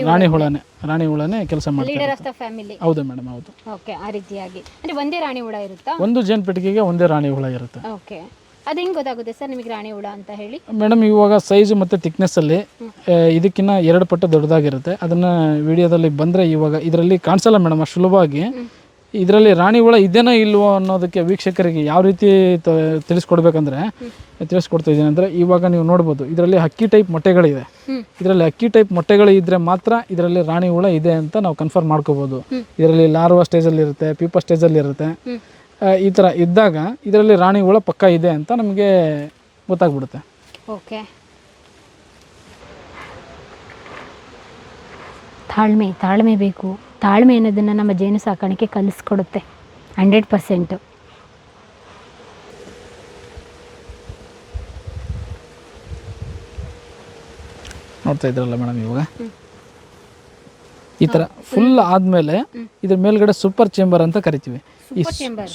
ರಾಣಿ ಹುಳನೇ. ರಾಣಿ ಹುಳನೇ ಕೆಲಸ ಮಾಡ್ತಾರೆ ಹೌದು ಮೇಡಮ್ ಹೌದು. ಓಕೆ ಆ ರೀತಿಯಾಗಿ. ಅಂದ್ರೆ ಒಂದೇ ರಾಣಿ ಹುಳ ಇರುತ್ತಾ? ಒಂದು ಜೇನು ಪೆಟ್ಟಿಗೆಗೆ ಒಂದೇ ರಾಣಿ ಹುಳ ಇರುತ್ತೆ. ಓಕೆ. ಅದು ಹೆಂಗ್ ಗೊತ್ತಾಗುತ್ತೆ ಸರ್ ನಿಮಗೆ ರಾಣಿ ಹುಳ ಅಂತ ಹೇಳಿ? ಮೇಡಮ್ ಇವಾಗ ಸೈಜು ಮತ್ತು ತಿಕ್ನೆಸ್ಸಲ್ಲಿ ಇದಕ್ಕಿಂತ ಎರಡು ಪಟ್ಟು ದೊಡ್ಡದಾಗಿರುತ್ತೆ. ಅದನ್ನು ವಿಡಿಯೋದಲ್ಲಿ ಬಂದರೆ ಇವಾಗ ಇದರಲ್ಲಿ ಕಾಣಿಸಲ್ಲ ಮೇಡಮ್ ಅಷ್ಟು ಸುಲಭವಾಗಿ. ಇದರಲ್ಲಿ ರಾಣಿ ಹುಳ ಇದೇನೋ ಇಲ್ವೋ ಅನ್ನೋದಕ್ಕೆ ವೀಕ್ಷಕರಿಗೆ ಯಾವ ರೀತಿ ತಿಳಿಸ್ಕೊಡ್ಬೇಕಂದ್ರೆ ತಿಳಿಸ್ಕೊಡ್ತಾ ಇದ್ದೀನಿ. ಅಂದರೆ ಇವಾಗ ನೀವು ನೋಡ್ಬೋದು ಇದರಲ್ಲಿ ಹಕ್ಕಿ ಟೈಪ್ ಮೊಟ್ಟೆಗಳಿದೆ. ಇದರಲ್ಲಿ ಅಕ್ಕಿ ಟೈಪ್ ಮೊಟ್ಟೆಗಳು ಇದ್ದರೆ ಮಾತ್ರ ಇದರಲ್ಲಿ ರಾಣಿ ಹುಳ ಇದೆ ಅಂತ ನಾವು ಕನ್ಫರ್ಮ್ ಮಾಡ್ಕೋಬೋದು. ಇದರಲ್ಲಿ ಲಾರ್ವಾ ಸ್ಟೇಜಲ್ಲಿ ಇರುತ್ತೆ ಪೀಪ ಸ್ಟೇಜಲ್ಲಿ ಇರುತ್ತೆ. ಈ ಥರ ಇದ್ದಾಗ ಇದರಲ್ಲಿ ರಾಣಿ ಹುಳ ಪಕ್ಕ ಇದೆ ಅಂತ ನಮಗೆ ಗೊತ್ತಾಗ್ಬಿಡುತ್ತೆ. ಓಕೆ. ತಾಳ್ಮೆ ತಾಳ್ಮೆ ಬೇಕು. ತಾಳ್ಮೆ ಅನ್ನೋದನ್ನು ನಮ್ಮ ಜೇನು ಸಾಕಾಣಿಕೆ ಕಲಿಸ್ಕೊಡುತ್ತೆ. Hundred percent. ನೋಡ್ತಾ ಇದ್ರಲ್ಲ ಮೇಡಮ್ ಇವಾಗ? ಈ ಥರ ಫುಲ್ ಆದಮೇಲೆ ಇದ್ರ ಮೇಲ್ಗಡೆ ಸೂಪರ್ ಚೇಂಬರ್ ಅಂತ ಕರಿತೀವಿ. ಈ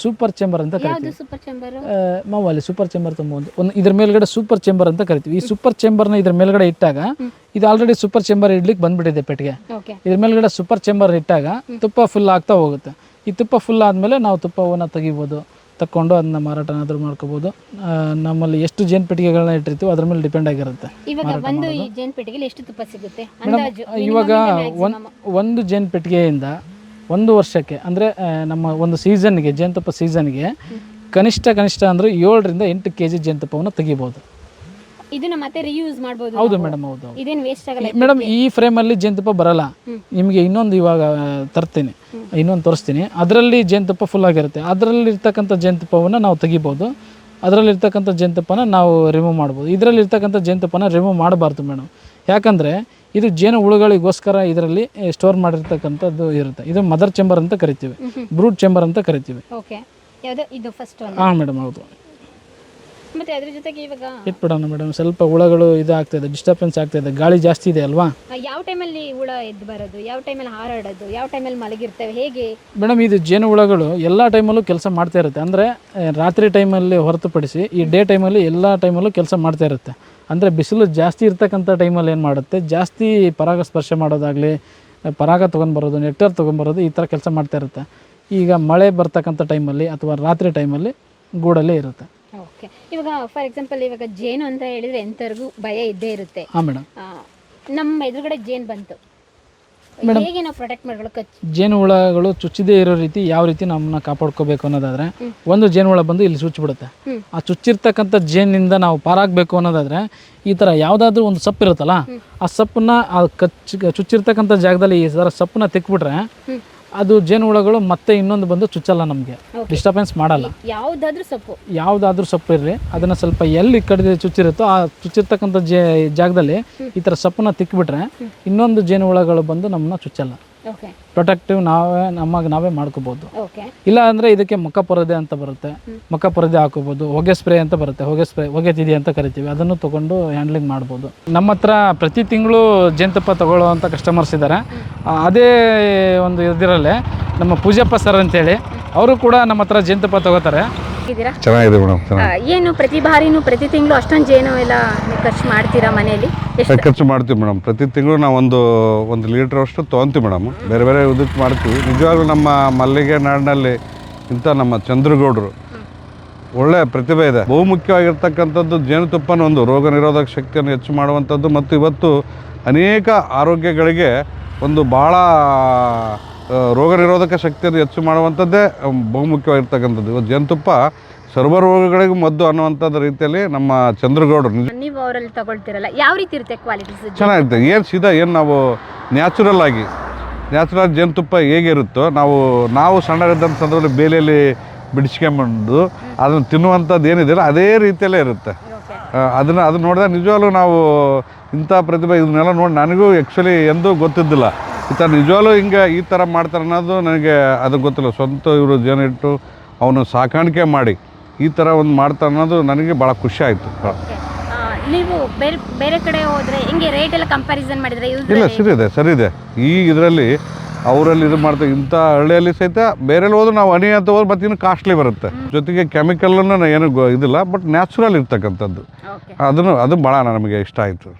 ಸೂಪರ್ ಚೇಂಬರ್ ಅಂತ ಕರಿತೀವಿ. ಅಲ್ಲಿ ಸೂಪರ್ ಚೇಂಬರ್ ತುಂಬ ಒಂದು ಒಂದು ಇದ್ರ ಮೇಲ್ಗಡೆ ಸೂಪರ್ ಚೇಂಬರ್ ಅಂತ ಕರಿತೀವಿ. ಈ ಸೂಪರ್ ಚೇಂಬರ್ನ ಇದ್ರ ಮೇಲ್ಗಡೆ ಇಟ್ಟಾಗ ಇದು ಆಲ್ರೆಡಿ ಸೂಪರ್ ಚೇಂಬರ್ ಇಡ್ಲಿಕ್ಕೆ ಬಂದ್ಬಿಟ್ಟಿದೆ ಪೆಟ್ಟಿಗೆ. ಇದ್ರ ಮೇಲ್ಗಡೆ ಸೂಪರ್ ಚೇಂಬರ್ ಇಟ್ಟಾಗ ತುಪ್ಪ ಫುಲ್ ಆಗ್ತಾ ಹೋಗುತ್ತೆ. ಈ ತುಪ್ಪ ಫುಲ್ ಆದಮೇಲೆ ನಾವು ತುಪ್ಪವನ್ನು ತೆಗಿಬೋದು ತಕ್ಕೊಂಡು ಅದನ್ನ ಮಾರಾಟನಾದರೂ ಮಾಡ್ಕೋಬೋದು. ಮಾಡ್ಕೋಬಹುದು ನಮ್ಮಲ್ಲಿ ಎಷ್ಟು ಜೇನ್ ಪೆಟ್ಟಿಗೆಗಳನ್ನ ಇಟ್ಟಿರ್ತೀವಿ ಅದ್ರ ಮೇಲೆ ಡಿಪೆಂಡ್ ಆಗಿರುತ್ತೆ ಇವಾಗ ಒಂದು ಜೇನು ಪೆಟ್ಟಿಗೆಯಿಂದ ಒಂದು ವರ್ಷಕ್ಕೆ ಅಂದರೆ ನಮ್ಮ ಒಂದು ಸೀಸನ್ಗೆ ಜೇನುತುಪ್ಪ ಸೀಸನ್ಗೆ ಕನಿಷ್ಠ ಕನಿಷ್ಠ ಅಂದರೆ ಏಳರಿಂದ ಎಂಟು ಕೆ ಜಿ ಜೇನುತುಪ್ಪವನ್ನು ತೆಗಿಬೋದು. ಇದನ್ನ ಮತ್ತೆ ರಿಯೂಸ್ ಮಾಡಬಹುದು ಹೌದು ಮೇಡಮ್ ಹೌದು ಇದೇನು ವೇಸ್ಟ್ ಆಗಲ್ಲ ಮೇಡಮ್ ಈ ಫ್ರೇಮಲ್ಲಿ ಜೇನುತುಪ್ಪ ಬರಲ್ಲ. ನಿಮಗೆ ಇನ್ನೊಂದು ಇವಾಗ ತರ್ತೀನಿ. ಇನ್ನೊಂದು ತೋರಿಸ್ತೀನಿ. ಅದರಲ್ಲಿ ಜೇನುತುಪ್ಪ ಫುಲ್ ಆಗಿರುತ್ತೆ. ಅದರಲ್ಲಿ ಇರ್ತಕ್ಕಂಥ ಜೇನುತುಪ್ಪವನ್ನು ನಾವು ತೆಗಿಬೋದು. ಅದರಲ್ಲಿ ಇರ್ತಕ್ಕಂಥ ಜೇನುತುಪ್ಪನ ನಾವು ರಿಮೂವ್ ಮಾಡ್ಬೋದು. ಇದರಲ್ಲಿ ಇರ್ತಕ್ಕಂಥ ಜೇನುತುಪ್ಪನ ರಿಮೂವ್ ಮಾಡಬಾರ್ದು ಮೇಡಮ್. ಯಾಕಂದರೆ ಇದು ಜೇನು ಹುಳುಗಳಿಗೋಸ್ಕರ ಇದರಲ್ಲಿ ಸ್ಟೋರ್ ಮಾಡಿರ್ತಕ್ಕಂಥದ್ದು ಇರುತ್ತೆ. ಇದು ಮದರ್ ಚೇಂಬರ್ ಅಂತ ಕರಿತೀವಿ. ಬ್ರೂಡ್ ಚೇಂಬರ್ ಅಂತ ಕರಿತೀವಿ. ಓಕೆ ಯಾವುದು? ಇದು ಫಸ್ಟ್ ಒಂದು ಹಾಂ ಮೇಡಮ್ ಹೌದು. ಮತ್ತೆ ಅದ್ರ ಜೊತೆಗೆ ಇವಾಗ ಇಟ್ಬಿಡೋಣ ಮೇಡಮ್ ಸ್ವಲ್ಪ ಹುಳಗಳು ಇದಾಗ್ತಾಯಿದೆ ಡಿಸ್ಟರ್ಬೆನ್ಸ್ ಇದೆ. ಗಾಳಿ ಜಾಸ್ತಿ ಇದೆ ಅಲ್ವಾ? ಯಾವ ಟೈಮಲ್ಲಿ ಹುಳ ಎದ್ದು ಬರೋದು? ಯಾವ ಟೈಮಲ್ಲಿ ಹಾರಾಡೋದು? ಯಾವ ಟೈಮಲ್ಲಿ ಮಲಗಿರ್ತವೆ? ಹೇಗೆ? ಮೇಡಮ್ ಇದು ಜೇನು ಹುಳಗಳು ಎಲ್ಲ ಟೈಮಲ್ಲೂ ಕೆಲಸ ಮಾಡ್ತಾ ಇರುತ್ತೆ. ಅಂದರೆ ರಾತ್ರಿ ಟೈಮಲ್ಲಿ ಹೊರತುಪಡಿಸಿ ಈ ಡೇ ಟೈಮಲ್ಲಿ ಎಲ್ಲ ಟೈಮಲ್ಲೂ ಕೆಲಸ ಮಾಡ್ತಾ ಇರುತ್ತೆ. ಅಂದರೆ ಬಿಸಿಲು ಜಾಸ್ತಿ ಇರ್ತಕ್ಕಂಥ ಟೈಮಲ್ಲಿ ಏನು ಮಾಡುತ್ತೆ? ಜಾಸ್ತಿ ಪರಾಗ ಸ್ಪರ್ಶ ಮಾಡೋದಾಗಲಿ ಪರಾಗ ತೊಗೊಂಡ್ಬರೋದು ನೆಕ್ಟರ್ ತೊಗೊಂಬರೋದು ಈ ಥರ ಕೆಲಸ ಮಾಡ್ತಾ ಇರುತ್ತೆ. ಈಗ ಮಳೆ ಬರ್ತಕ್ಕಂಥ ಟೈಮಲ್ಲಿ ಅಥವಾ ರಾತ್ರಿ ಟೈಮಲ್ಲಿ ಗೂಡಲ್ಲೇ ಇರುತ್ತೆ. ಓಕೆ. ಇವಾಗ ಫಾರ್ ಎಕ್ಸಾಂಪಲ್ ಇವಾಗ ಜೇನು ಅಂತ ಹೇಳಿದ್ರೆ ಎಂಥವ್ರಿಗೂ ಭಯ ಇದ್ದೇ ಇರುತ್ತೆ. ಹಾಂ ಮೇಡಮ್. ನಮ್ಮ ಎದುರುಗಡೆ ಜೇನು ಬಂತು. ಹೇಗೆ ನಾವು ಪ್ರೊಟೆಕ್ಟ್ ಮಾಡ್ಕೊಳ್ಳೋ ಕಚ್ ಜೇನು ಹುಳಗಳು ಚುಚ್ಚದೇ ಇರೋ ರೀತಿ ಯಾವ ರೀತಿ ನಮ್ಮನ್ನ ಕಾಪಾಡ್ಕೋಬೇಕು ಅನ್ನೋದಾದ್ರೆ ಒಂದು ಜೇನು ಹುಳ ಬಂದು ಇಲ್ಲಿ ಚುಚ್ಚಿಬಿಡುತ್ತೆ. ಬಿಡುತ್ತೆ ಆ ಚುಚ್ಚಿರ್ತಕ್ಕಂಥ ಜೇನಿಂದ ನಾವು ಪಾರಾಗಬೇಕು ಅನ್ನೋದಾದ್ರೆ ಈ ಥರ ಯಾವುದಾದ್ರೂ ಒಂದು ಸೊಪ್ಪು ಇರುತ್ತಲ್ಲ ಆ ಸಪ್ಪನ್ನ ಆ ಕಚ್ ಚುಚ್ಚಿರ್ತಕ್ಕಂಥ ಜಾಗದಲ್ಲಿ ಈ ಥರ ಸಪ್ಪನ್ನ ತೆಕ್ಬಿಟ್ರೆ. ಅದು ಜೇನು ಹುಳಗಳು ಮತ್ತೆ ಇನ್ನೊಂದು ಬಂದು ಚುಚ್ಚಲ್ಲ ನಮಗೆ. ಡಿಸ್ಟರ್ಬೆನ್ಸ್ ಮಾಡಲ್ಲ. ಯಾವುದಾದ್ರೂ ಸೊಪ್ಪು. ಯಾವುದಾದ್ರೂ ಸೊಪ್ಪು ಇರಲಿ ಅದನ್ನು ಸ್ವಲ್ಪ ಎಲ್ಲಿ ಕಡಿದು ಚುಚ್ಚಿರುತ್ತೋ ಆ ಚುಚ್ಚಿರ್ತಕ್ಕಂಥ ಜೇ ಜಾಗದಲ್ಲಿ ಈ ಥರ ಸೊಪ್ಪನ್ನ ತಿಕ್ಬಿಟ್ರೆ ಇನ್ನೊಂದು ಜೇನು ಹುಳಗಳು ಬಂದು ನಮ್ಮನ್ನ ಚುಚ್ಚಲ್ಲ. ಪ್ರೊಟೆಕ್ಟಿವ್ ನಾವೇ ನಮಗೆ ನಾವೇ ಮಾಡ್ಕೋಬಹುದು ಇಲ್ಲ ಅಂದ್ರೆ ಇದಕ್ಕೆ ಮುಖ ಪರದೆ ಅಂತ ಬರುತ್ತೆ. ಮುಖ ಪರದೆ ಹಾಕೋಬಹುದು ಹೊಗೆ ಸ್ಪ್ರೇ ಅಂತ ಬರುತ್ತೆ. ಹೊಗೆ ಸ್ಪ್ರೇ ಹೊಗೆ ತಿದಿ ಅಂತ ಕರಿತೀವಿ. ಅದನ್ನು ತಗೊಂಡು ಹ್ಯಾಂಡ್ಲಿಂಗ್ ಮಾಡ್ಬೋದು. ನಮ್ಮ ಹತ್ರ ಪ್ರತಿ ತಿಂಗಳು ಜೇನುತುಪ್ಪ ತಗೊಳ್ಳುವಂಥ ಕಸ್ಟಮರ್ಸ್ ಇದ್ದಾರೆ ಅದೇ ಒಂದು ಇದರಲ್ಲೇ ನಮ್ಮ ಪೂಜಪ್ಪ ಸರ್ ಅಂತೇಳಿ ಅವರು ಕೂಡ ನಮ್ಮ ಹತ್ರ ಜೇನುತುಪ್ಪ ತಗೋತಾರೆ. ಇದ್ದೀರಾ ಚೆನ್ನಾಗಿದೆ ಮೇಡಮ್ ಏನು ಪ್ರತಿ ಬಾರಿನೂ ಪ್ರತಿ ತಿಂಗಳು ಅಷ್ಟೊಂದು ಜೇನು ಎಲ್ಲ ನೀವು ಖರ್ಚು ಮಾಡ್ತೀರಾ ಮನೆಯಲ್ಲಿ? ಎಷ್ಟು? ಖರ್ಚು ಮಾಡ್ತೀವಿ ಮೇಡಮ್. ಪ್ರತಿ ತಿಂಗಳು ನಾವು ಒಂದು ಒಂದು ಲೀಟ್ರ್ ಅಷ್ಟು ತೊಗೊಂತೀವಿ ಮೇಡಮ್. ಬೇರೆ ಬೇರೆ ಇದಕ್ಕೆ ಮಾಡ್ತೀವಿ. ನಿಜವಾಗ್ಲೂ ನಮ್ಮ ಮಲ್ಲಿಗೆ ನಾಡಿನಲ್ಲಿ ಇಂಥ ನಮ್ಮ ಚಂದ್ರಗೌಡರು ಒಳ್ಳೆ ಪ್ರತಿಭೆ ಇದೆ. ಬಹುಮುಖ್ಯವಾಗಿರ್ತಕ್ಕಂಥದ್ದು ಜೇನುತುಪ್ಪನ ಒಂದು ರೋಗ ನಿರೋಧಕ ಶಕ್ತಿಯನ್ನು ಹೆಚ್ಚು ಮಾಡುವಂಥದ್ದು ಮತ್ತು ಇವತ್ತು ಅನೇಕ ಆರೋಗ್ಯಗಳಿಗೆ ಒಂದು ಭಾಳ ರೋಗ ನಿರೋಧಕ ಶಕ್ತಿಯನ್ನು ಹೆಚ್ಚು ಮಾಡುವಂಥದ್ದೇ ಬಹುಮುಖ್ಯವಾಗಿರ್ತಕ್ಕಂಥದ್ದು. ಇವತ್ತು ಜೇನುತುಪ್ಪ ಸರ್ವ ರೋಗಗಳಿಗೂ ಮದ್ದು ಅನ್ನುವಂಥದ್ದು ರೀತಿಯಲ್ಲಿ ನಮ್ಮ ಚಂದ್ರಗೌಡರು ನೀವು ಅವರಲ್ಲಿ ತಗೊಳ್ತಿರಲ್ಲ ಯಾವ ರೀತಿ ಇರುತ್ತೆ ಕ್ವಾಲಿಟೀಸ್ ಚೆನ್ನಾಗಿರುತ್ತೆ. ಏನು ಸೀದಾ ಏನು ನಾವು ನ್ಯಾಚುರಲ್ ಆಗಿ ನ್ಯಾಚುರಲ್ ಜೇನುತುಪ್ಪ ಹೇಗಿರುತ್ತೋ ನಾವು ನಾವು ಸಣ್ಣರಿದ್ದಂಥ ಸಂದರ್ಭದಲ್ಲಿ ಬೇಲೆಯಲ್ಲಿ ಬಿಡಿಸ್ಕೊಂಬಂದು ಅದನ್ನು ತಿನ್ನುವಂಥದ್ದು ಏನಿದೆಯಲ್ಲ ಅದೇ ರೀತಿಯಲ್ಲೇ ಇರುತ್ತೆ. ಅದನ್ನು ಅದನ್ನು ಅದನ್ನ ನೋಡಿದಾಗ ನಿಜವಾಗ್ಲೂ ನಾವು ಇಂಥ ಪ್ರತಿಭೆ ಇದನ್ನೆಲ್ಲ ನೋಡಿ ನನಗೂ ಆ್ಯಕ್ಚುಲಿ ಎಂದೂ ಗೊತ್ತಿದ್ದಿಲ್ಲ. ಈ ಥರ ನಿಜವಾಗ್ಲೂ ಹಿಂಗೆ ಈ ಥರ ಮಾಡ್ತಾರೆ ಅನ್ನೋದು ನನಗೆ ಅದು ಗೊತ್ತಿಲ್ಲ. ಸ್ವಂತ ಇವರು ಜನ ಇಟ್ಟು ಅವನು ಸಾಕಾಣಿಕೆ ಮಾಡಿ ಈ ಥರ ಒಂದು ಮಾಡ್ತಾರೆ ಅನ್ನೋದು ನನಗೆ ಭಾಳ ಖುಷಿ ಆಯಿತು. ನೀವು ಬೇರೆ ಬೇರೆ ಕಡೆ ಹೋದ್ರೆ ಹಿಂಗೆ ರೇಟ್ ಎಲ್ಲ ಕಂಪ್ಯಾರಿಸನ್ ಮಾಡಿದ್ರೆ ಇಲ್ಲ ಸರಿ ಇದೆ ಸರಿ ಇದೆ ಈ ಇದರಲ್ಲಿ ಅವರಲ್ಲಿ ಇದು ಮಾಡ್ತಾರೆ ಇಂಥ ಹಳ್ಳಿಯಲ್ಲಿ ಸಹಿತ ಬೇರೆಲ್ಲಿ ಹೋದ್ರೆ ನಾವು ಹನಿ ಅಂತ ಹೋದ್ರೆ ಮತ್ತೆ ಇನ್ನು ಕಾಸ್ಟ್ಲಿ ಬರುತ್ತೆ. ಜೊತೆಗೆ ಕೆಮಿಕಲನ್ನು ಏನು ಇದಿಲ್ಲ ಬಟ್ ನ್ಯಾಚುರಲ್ ಇರ್ತಕ್ಕಂಥದ್ದು. ಅದನ್ನು ಅದು ಭಾಳ ನಮಗೆ ಇಷ್ಟ ಆಯಿತು.